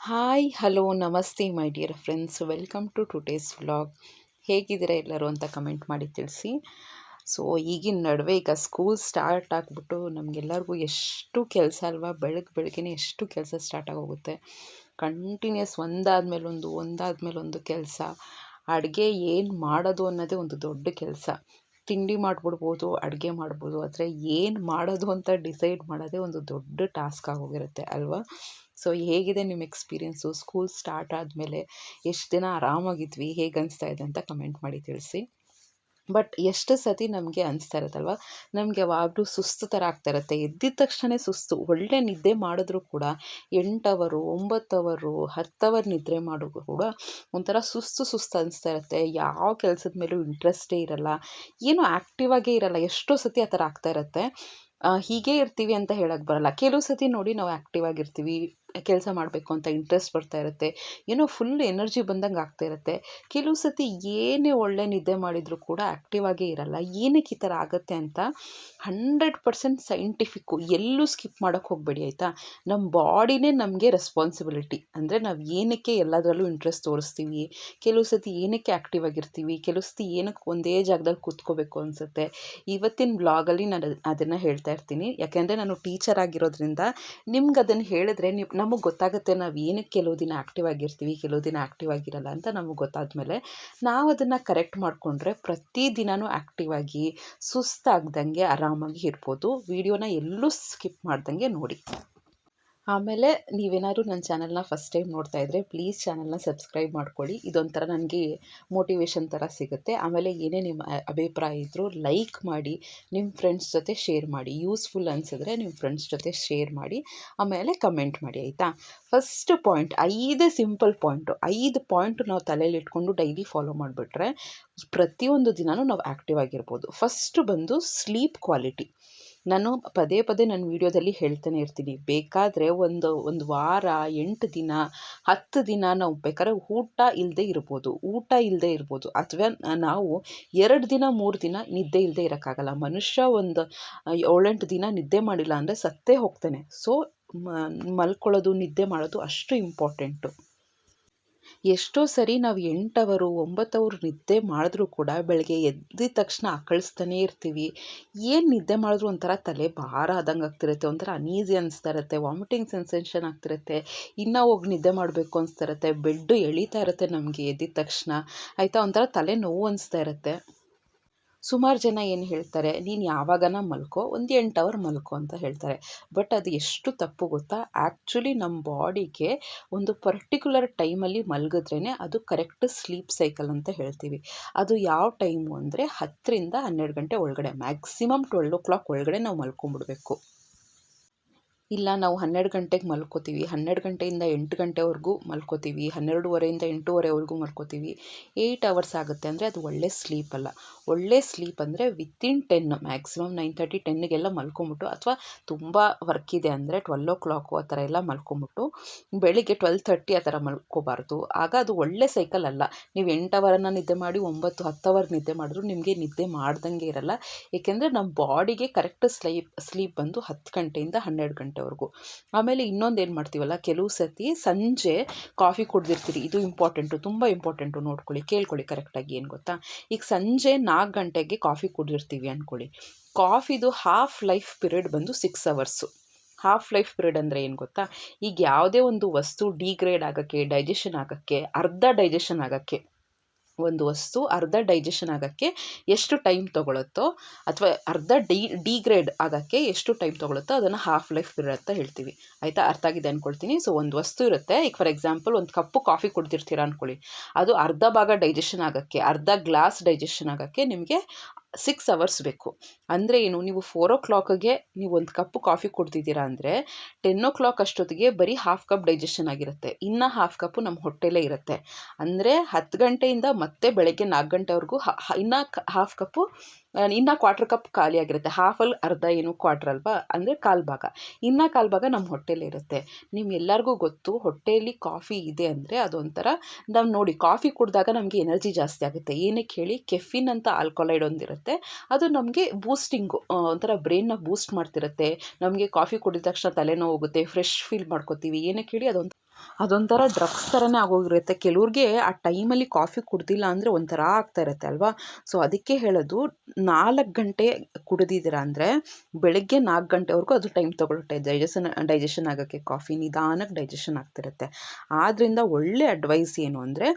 Hi, hello, ನಮಸ್ತೆ, my dear friends. Welcome to today's vlog. ಹೇಗಿದ್ದೀರಾ ಎಲ್ಲರೂ ಅಂತ ಕಮೆಂಟ್ ಮಾಡಿ ತಿಳಿಸಿ. ಸೊ, ಈಗಿನ ನಡುವೆ ಈಗ ಸ್ಕೂಲ್ ಸ್ಟಾರ್ಟ್ ಆಗಿಬಿಟ್ಟು ನಮಗೆಲ್ಲರಿಗೂ ಎಷ್ಟು ಕೆಲಸ ಅಲ್ವಾ? ಬೆಳಗ್ಗೆ ಬೆಳಗ್ಗೆನೇ ಎಷ್ಟು ಕೆಲಸ ಸ್ಟಾರ್ಟ್ ಆಗೋಗುತ್ತೆ. ಕಂಟಿನ್ಯೂಸ್ ಒಂದಾದ್ಮೇಲೆ ಒಂದು ಒಂದಾದ್ಮೇಲೆ ಒಂದು ಕೆಲಸ. ಅಡುಗೆ ಏನು ಮಾಡೋದು ಅನ್ನೋದೇ ಒಂದು ದೊಡ್ಡ ಕೆಲಸ. ತಿಂಡಿ ಮಾಡಿಬಿಡ್ಬೋದು, ಅಡುಗೆ ಮಾಡ್ಬೋದು. ಆದರೆ ಏನು ಮಾಡೋದು ಅಂತ ಡಿಸೈಡ್ ಮಾಡೋದೇ ಒಂದು ದೊಡ್ಡ ಟಾಸ್ಕ್ ಆಗೋಗಿರುತ್ತೆ ಅಲ್ವಾ? ಸೊ, ಹೇಗಿದೆ ನಿಮ್ಮ ಎಕ್ಸ್ಪೀರಿಯೆನ್ಸು? ಸ್ಕೂಲ್ ಸ್ಟಾರ್ಟ್ ಆದಮೇಲೆ ಎಷ್ಟು ದಿನ ಆರಾಮಾಗಿದ್ವಿ? ಹೇಗೆ ಅನಿಸ್ತಾ ಇದೆ ಅಂತ ಕಮೆಂಟ್ ಮಾಡಿ ತಿಳಿಸಿ. ಬಟ್, ಎಷ್ಟು ಸತಿ ನಮಗೆ ಅನಿಸ್ತಾ ಇರುತ್ತಲ್ವ? ನಮಗೆ ಯಾವಾಗಲೂ ಸುಸ್ತು ಥರ ಆಗ್ತಾ ಇರುತ್ತೆ. ಎದ್ದಿದ ತಕ್ಷಣ ಸುಸ್ತು. ಒಳ್ಳೆ ನಿದ್ದೆ ಮಾಡಿದ್ರೂ ಕೂಡ, ಎಂಟು ಅವರು, ಒಂಬತ್ತು ಅವರು, ಹತ್ತು ಅವರ್ ನಿದ್ರೆ ಮಾಡೋ ಕೂಡ ಒಂಥರ ಸುಸ್ತು ಸುಸ್ತು ಅನಿಸ್ತಾ ಇರುತ್ತೆ. ಯಾವ ಕೆಲಸದ ಮೇಲೂ ಇಂಟ್ರೆಸ್ಟೇ ಇರಲ್ಲ. ಏನೂ ಆ್ಯಕ್ಟಿವ್ ಆಗೇ ಇರಲ್ಲ. ಎಷ್ಟೋ ಸತಿ ಆ ಥರ ಆಗ್ತಾ ಇರುತ್ತೆ. ಹೀಗೆ ಇರ್ತೀವಿ ಅಂತ ಹೇಳಕ್ಕೆ ಬರಲ್ಲ. ಕೆಲವು ಸತಿ ನೋಡಿ ನಾವು ಆ್ಯಕ್ಟಿವ್ ಆಗಿರ್ತೀವಿ. ಕೆಲಸ ಮಾಡಬೇಕು ಅಂತ ಇಂಟ್ರೆಸ್ಟ್ ಬರ್ತಾ ಇರುತ್ತೆ. ಏನೋ ಫುಲ್ ಎನರ್ಜಿ ಬಂದಂಗೆ ಆಗ್ತಾ ಇರುತ್ತೆ. ಕೆಲವು ಸತಿ ಏನೇ ಒಳ್ಳೆ ನಿದ್ದೆ ಮಾಡಿದರೂ ಕೂಡ ಆ್ಯಕ್ಟಿವ್ ಆಗೇ ಇರಲ್ಲ. ಏನಕ್ಕೆ ಈ ಥರ ಆಗುತ್ತೆ ಅಂತ ಹಂಡ್ರೆಡ್ ಪರ್ಸೆಂಟ್ ಸೈಂಟಿಫಿಕ್ಕು ಎಲ್ಲೂ ಸ್ಕಿಪ್ ಮಾಡೋಕ್ಕೆ ಹೋಗಬೇಡಿ, ಆಯಿತಾ? ನಮ್ಮ ಬಾಡಿನೇ ನಮಗೆ ರೆಸ್ಪಾನ್ಸಿಬಿಲಿಟಿ ಅಂದರೆ ನಾವು ಏನಕ್ಕೆ ಎಲ್ಲದರಲ್ಲೂ ಇಂಟ್ರೆಸ್ಟ್ ತೋರಿಸ್ತೀವಿ, ಕೆಲವು ಸತಿ ಏನಕ್ಕೆ ಆ್ಯಕ್ಟಿವ್ ಆಗಿರ್ತೀವಿ, ಕೆಲವು ಸತಿ ಏನಕ್ಕೆ ಒಂದೇ ಜಾಗದಲ್ಲಿ ಕೂತ್ಕೋಬೇಕು ಅನಿಸುತ್ತೆ. ಇವತ್ತಿನ ಬ್ಲಾಗಲ್ಲಿ ನಾನು ಅದನ್ನು ಹೇಳ್ತಾ ಇರ್ತೀನಿ. ಯಾಕೆಂದರೆ ನಾನು ಟೀಚರ್ ಆಗಿರೋದ್ರಿಂದ ನಿಮ್ಗೆ ಅದನ್ನು ಹೇಳಿದ್ರೆ ನೀವು ನಮಗೆ ಗೊತ್ತಾಗುತ್ತೆ ನಾವು ಏನಕ್ಕೆ ಕೆಲವು ದಿನ ಆ್ಯಕ್ಟಿವ್ ಆಗಿರ್ತೀವಿ, ಕೆಲವು ದಿನ ಆ್ಯಕ್ಟಿವ್ ಆಗಿರಲ್ಲ ಅಂತ ನಮಗೆ ಗೊತ್ತಾದ ಮೇಲೆ ನಾವು ಅದನ್ನು ಕರೆಕ್ಟ್ ಮಾಡಿಕೊಂಡ್ರೆ ಪ್ರತಿ ದಿನವೂ ಆ್ಯಕ್ಟಿವ್ ಆಗಿ ಸುಸ್ತಾಗ್ದಂಗೆ ಆರಾಮಾಗಿ ಇರ್ಬೋದು. ವೀಡಿಯೋನ ಎಲ್ಲೂ ಸ್ಕಿಪ್ ಮಾಡ್ದಂಗೆ ನೋಡಿ. ಆಮೇಲೆ ನೀವೇನಾದ್ರು ನನ್ನ ಚಾನಲ್ನ ಫಸ್ಟ್ ಟೈಮ್ ನೋಡ್ತಾ ಇದ್ದರೆ ಪ್ಲೀಸ್ ಚಾನಲ್ನ ಸಬ್ಸ್ಕ್ರೈಬ್ ಮಾಡ್ಕೊಳ್ಳಿ. ಇದೊಂಥರ ನನಗೆ ಮೋಟಿವೇಶನ್ ಥರ ಸಿಗುತ್ತೆ. ಆಮೇಲೆ ಏನೇ ನಿಮ್ಮ ಅಭಿಪ್ರಾಯ ಇದ್ದರೂ ಲೈಕ್ ಮಾಡಿ ನಿಮ್ಮ ಫ್ರೆಂಡ್ಸ್ ಜೊತೆ ಶೇರ್ ಮಾಡಿ. ಯೂಸ್ಫುಲ್ ಅನಿಸಿದ್ರೆ ನಿಮ್ಮ ಫ್ರೆಂಡ್ಸ್ ಜೊತೆ ಶೇರ್ ಮಾಡಿ. ಆಮೇಲೆ ಕಮೆಂಟ್ ಮಾಡಿ, ಆಯಿತಾ? ಫಸ್ಟ್ ಪಾಯಿಂಟ್ ಐದು ಸಿಂಪಲ್ ಪಾಯಿಂಟು ಐದು ಪಾಯಿಂಟು ನಾವು ತಲೆಯಲ್ಲಿ ಇಟ್ಕೊಂಡು ಡೈಲಿ ಫಾಲೋ ಮಾಡಿಬಿಟ್ರೆ ಪ್ರತಿಯೊಂದು ದಿನವೂ ನಾವು ಆ್ಯಕ್ಟಿವ್ ಆಗಿರ್ಬೋದು. ಫಸ್ಟ್ ಬಂದು ಸ್ಲೀಪ್ ಕ್ವಾಲಿಟಿ ನಾನು ಪದೇ ಪದೇ ನನ್ನ ವೀಡಿಯೋದಲ್ಲಿ ಹೇಳ್ತಾನೆ ಇರ್ತೀನಿ. ಬೇಕಾದರೆ ಒಂದು ಒಂದು ವಾರ, ಎಂಟು ದಿನ, ಹತ್ತು ದಿನ ನಾವು ಬೇಕಾದ್ರೆ ಊಟ ಇಲ್ಲದೆ ಇರ್ಬೋದು. ಊಟ ಇಲ್ಲದೆ ಇರ್ಬೋದು. ಅಥವಾ ನಾವು ಎರಡು ದಿನ, ಮೂರು ದಿನ ನಿದ್ದೆ ಇಲ್ಲದೆ ಇರೋಕ್ಕಾಗಲ್ಲ. ಮನುಷ್ಯ ಒಂದು ಏಳೆಂಟು ದಿನ ನಿದ್ದೆ ಮಾಡಿಲ್ಲ ಅಂದರೆ ಸತ್ತೇ ಹೋಗ್ತಾನೆ. ಸೊ ಮಲ್ಕೊಳ್ಳೋದು, ನಿದ್ದೆ ಮಾಡೋದು ಅಷ್ಟು ಇಂಪಾರ್ಟೆಂಟು ಎಷ್ಟೋ ಸರಿ ನಾವು ಎಂಟು ಅವರು ಒಂಬತ್ತು ಅವರು ನಿದ್ದೆ ಮಾಡಿದ್ರೂ ಕೂಡ ಬೆಳಗ್ಗೆ ಎದ್ದಿದ ತಕ್ಷಣ ಆಕಳಿಸ್ತಾನೇ ಇರ್ತೀವಿ. ಏನು ನಿದ್ದೆ ಮಾಡಿದ್ರು ಒಂಥರ ತಲೆ ಭಾರ ಆದಂಗೆ ಆಗ್ತಿರುತ್ತೆ, ಒಂಥರ ಅನೀಸಿ ಅನಿಸ್ತಾ ಇರುತ್ತೆ ವಾಮಿಟಿಂಗ್ ಸೆನ್ಸೇಷನ್ ಆಗ್ತಿರುತ್ತೆ, ಇನ್ನೂ ಹೋಗಿ ನಿದ್ದೆ ಮಾಡಬೇಕು ಅನಿಸ್ತಾ ಇರುತ್ತೆ ಬೆಡ್ಡು ಎಳೀತಾ ಇರುತ್ತೆ ನಮಗೆ ಎದ್ದಿದ ತಕ್ಷಣ. ಆಯಿತಾ? ಒಂಥರ ತಲೆ ನೋವು ಅನಿಸ್ತಾ ಇರುತ್ತೆ. ಸುಮಾರು ಜನ ಏನು ಹೇಳ್ತಾರೆ, ನೀನು ಯಾವಾಗನ ಮಲ್ಕೋ, ಒಂದು ಎಂಟು ಅವರ್ ಮಲ್ಕೋ ಅಂತ ಹೇಳ್ತಾರೆ. ಬಟ್ ಅದು ಎಷ್ಟು ತಪ್ಪು ಗೊತ್ತಾ? ಆ್ಯಕ್ಚುಲಿ ನಮ್ಮ ಬಾಡಿಗೆ ಒಂದು ಪರ್ಟಿಕ್ಯುಲರ್ ಟೈಮಲ್ಲಿ ಮಲಗಿದ್ರೇ ಅದು ಕರೆಕ್ಟ್ ಸ್ಲೀಪ್ ಸೈಕಲ್ ಅಂತ ಹೇಳ್ತೀವಿ. ಅದು ಯಾವ ಟೈಮು ಅಂದರೆ ಹತ್ತರಿಂದ ಹನ್ನೆರಡು ಗಂಟೆ ಒಳಗಡೆ, ಮ್ಯಾಕ್ಸಿಮಮ್ ಟ್ವೆಲ್ ಓ ಕ್ಲಾಕ್ ಒಳಗಡೆ ನಾವು ಮಲ್ಕೊಂಬಿಡ್ಬೇಕು ಇಲ್ಲ, ನಾವು ಹನ್ನೆರಡು ಗಂಟೆಗೆ ಮಲ್ಕೋತೀವಿ. ಹನ್ನೆರಡು ಗಂಟೆಯಿಂದ ಎಂಟು ಗಂಟೆವರೆಗೂ ಮಲ್ಕೋತೀವಿ. ಹನ್ನೆರಡುವರೆಯಿಂದ ಎಂಟೂವರೆವರೆಗೂ ಮಲ್ಕೋತೀವಿ. ಏಯ್ಟ್ ಅವರ್ಸ್ ಆಗುತ್ತೆ ಅಂದರೆ ಅದು ಒಳ್ಳೆ ಸ್ಲೀಪ್ ಅಲ್ಲ. ಒಳ್ಳೆ ಸ್ಲೀಪ್ ಅಂದರೆ within ten maximum nine thirty ಟೆನ್ನಿಗೆಲ್ಲ ಮಲ್ಕೊಂಬಿಟ್ಟು ಅಥವಾ ತುಂಬ ವರ್ಕ್ ಇದೆ ಅಂದರೆ ಟ್ವೆಲ್ ಓ ಕ್ಲಾಕು ಆ ಥರ ಎಲ್ಲ ಮಲ್ಕೊಂಬಿಟ್ಟು ಬೆಳಿಗ್ಗೆ ಟ್ವೆಲ್ ತರ್ಟಿ ಆ ಥರ ಮಲ್ಕೋಬಾರ್ದು. ಆಗ ಅದು ಒಳ್ಳೆ ಸೈಕಲ್ ಅಲ್ಲ. ನೀವು ಎಂಟು ಅವರನ್ನು ನಿದ್ದೆ ಮಾಡಿ ಒಂಬತ್ತು, ಹತ್ತು ಅವರ್ ನಿದ್ದೆ ಮಾಡಿದ್ರು ನಿಮಗೆ ನಿದ್ದೆ ಮಾಡ್ದಂಗೆ ಇರಲ್ಲ. ಏಕೆಂದರೆ ನಮ್ಮ ಬಾಡಿಗೆ ಕರೆಕ್ಟ್ ಸ್ಲೀಪ್ ಸ್ಲೀಪ್ ಬಂದು ಹತ್ತು ಗಂಟೆಯಿಂದ ಹನ್ನೆರಡು ಗಂಟೆ ಗಂಟೆವರೆಗೂ ಆಮೇಲೆ ಇನ್ನೊಂದು ಏನು ಮಾಡ್ತೀವಲ್ಲ, ಕೆಲವು ಸತಿ ಸಂಜೆ ಕಾಫಿ ಕುಡ್ದಿರ್ತೀರಿ. ಇದು ಇಂಪಾರ್ಟೆಂಟು, ತುಂಬ ಇಂಪಾರ್ಟೆಂಟು ನೋಡ್ಕೊಳ್ಳಿ, ಕೇಳ್ಕೊಳ್ಳಿ ಕರೆಕ್ಟಾಗಿ ಏನು ಗೊತ್ತಾ? ಈಗ ಸಂಜೆ ನಾಲ್ಕು ಗಂಟೆಗೆ ಕಾಫಿ ಕುಡಿದಿರ್ತೀವಿ ಅಂದ್ಕೊಳ್ಳಿ ಕಾಫಿದು ಹಾಫ್ ಲೈಫ್ ಪೀರಿಯಡ್ ಬಂದು six hours. Half life period ಅಂದರೆ ಏನು ಗೊತ್ತಾ? ಈಗ ಯಾವುದೇ ಒಂದು ವಸ್ತು ಡಿಗ್ರೇಡ್ ಆಗೋಕ್ಕೆ, ಡೈಜೆಷನ್ ಆಗೋಕ್ಕೆ, ಅರ್ಧ ಡೈಜೆಷನ್ ಆಗೋಕ್ಕೆ ಒಂದು ವಸ್ತು ಅರ್ಧ ಡೈಜೆಷನ್ ಆಗೋಕ್ಕೆ ಎಷ್ಟು ಟೈಮ್ ತೊಗೊಳುತ್ತೋ ಅಥವಾ ಅರ್ಧ ಡಿ ಡಿಗ್ರೇಡ್ ಆಗೋಕ್ಕೆ ಎಷ್ಟು ಟೈಮ್ ತೊಗೊಳುತ್ತೋ ಅದನ್ನು ಹಾಫ್ ಲೈಫ್ ಪೀರಿಯಡ್ ಅಂತ ಹೇಳ್ತೀವಿ. ಆಯಿತಾ? ಅರ್ಥ ಆಗಿದೆ ಅಂದ್ಕೊಳ್ತೀನಿ ಸೊ ಒಂದು ವಸ್ತು ಇರುತ್ತೆ. ಈಗ ಫಾರ್ ಎಕ್ಸಾಂಪಲ್ ಒಂದು ಕಪ್ಪು ಕಾಫಿ ಕುಡ್ದಿರ್ತೀರ ಅಂದ್ಕೊಳ್ಳಿ ಅದು ಅರ್ಧ ಭಾಗ ಡೈಜೆಷನ್ ಆಗೋಕ್ಕೆ, ಅರ್ಧ ಗ್ಲಾಸ್ ಡೈಜೆಷನ್ ಆಗೋಕ್ಕೆ ನಿಮಗೆ ಸಿಕ್ಸ್ ಅವರ್ಸ್ ಬೇಕು. ಅಂದರೆ ಏನು, ನೀವು ಫೋರ್ ಓ ಕ್ಲಾಕಿಗೆ ನೀವು ಒಂದು ಕಪ್ ಕಾಫಿ ಕುಡ್ದಿದ್ದೀರಾ ಅಂದರೆ ಟೆನ್ ಓ ಕ್ಲಾಕ್ ಅಷ್ಟೊತ್ತಿಗೆ ಬರೀ ಹಾಫ್ ಕಪ್ ಡೈಜೆಷನ್ ಆಗಿರುತ್ತೆ. ಇನ್ನು ಹಾಫ್ ಕಪ್ಪು ನಮ್ಮ ಹೊಟ್ಟೆಲೇ ಇರುತ್ತೆ. ಅಂದರೆ ಹತ್ತು ಗಂಟೆಯಿಂದ ಮತ್ತೆ ಬೆಳಗ್ಗೆ ನಾಲ್ಕು ಗಂಟೆವರೆಗೂ ಇನ್ನು ಹಾಫ್ ಕಪ್ಪು ಇನ್ನು ಕ್ವಾರ್ಟರ್ ಕಪ್ ಖಾಲಿ ಆಗಿರುತ್ತೆ. ಹಾಫಲ್ಲಿ ಅರ್ಧ ಏನು ಕ್ವಾರ್ಟರ್ ಅಲ್ವಾ? ಅಂದರೆ ಕಾಲು ಭಾಗ. ಇನ್ನು ಕಾಲು ಭಾಗ ನಮ್ಮ ಹೊಟ್ಟೆಲಿರುತ್ತೆ ನಿಮ್ಮೆಲ್ಲರಿಗೂ ಗೊತ್ತು ಹೊಟ್ಟೆಯಲ್ಲಿ ಕಾಫಿ ಇದೆ ಅಂದರೆ ಅದೊಂಥರ ನಾವು ನೋಡಿ ಕಾಫಿ ಕುಡಿದಾಗ ನಮಗೆ ಎನರ್ಜಿ ಜಾಸ್ತಿ ಆಗುತ್ತೆ. ಏನಕ್ಕೆ ಹೇಳಿ ಕೆಫಿನ್ ಅಂತ ಆಲ್ಕೊಲೈಡ್ ಒಂದಿರುತ್ತೆ ಅದು ನಮಗೆ ಬೂಸ್ಟಿಂಗು ಒಂಥರ ಬ್ರೈನ್ನ ಬೂಸ್ಟ್ ಮಾಡ್ತಿರುತ್ತೆ. ನಮಗೆ ಕಾಫಿ ಕುಡಿದ ತಕ್ಷಣ ತಲೆನೋವು ಹೋಗುತ್ತೆ ಫ್ರೆಶ್ ಫೀಲ್ ಮಾಡ್ಕೋತೀವಿ. ಏನಕ್ಕೆ ಹೇಳಿ ಅದೊಂದು ಅದೊಂಥರ ಡ್ರಗ್ಸ್ ಥರನೇ ಆಗೋಗಿರುತ್ತೆ. ಕೆಲವ್ರಿಗೆ ಆ ಟೈಮಲ್ಲಿ ಕಾಫಿ ಕುಡ್ದಿಲ್ಲ ಅಂದರೆ ಒಂಥರ ಆಗ್ತಾ ಇರುತ್ತೆ ಅಲ್ವಾ? ಸೊ ಅದಕ್ಕೆ ಹೇಳೋದು, ನಾಲ್ಕು ಗಂಟೆ ಕುಡಿದಿದ್ದೀರ ಅಂದರೆ ಬೆಳಗ್ಗೆ ನಾಲ್ಕು ಗಂಟೆವರೆಗೂ ಅದು ಟೈಮ್ ತೊಗೊಳುತ್ತೆ ಡೈಜೆಷನ್ ಡೈಜೆಷನ್ ಆಗೋಕ್ಕೆ ಕಾಫಿ ನಿಧಾನಕ್ಕೆ ಡೈಜೆಷನ್ ಆಗ್ತಿರುತ್ತೆ ಆದ್ದರಿಂದ ಒಳ್ಳೆ ಅಡ್ವೈಸ್ ಏನು ಅಂದರೆ,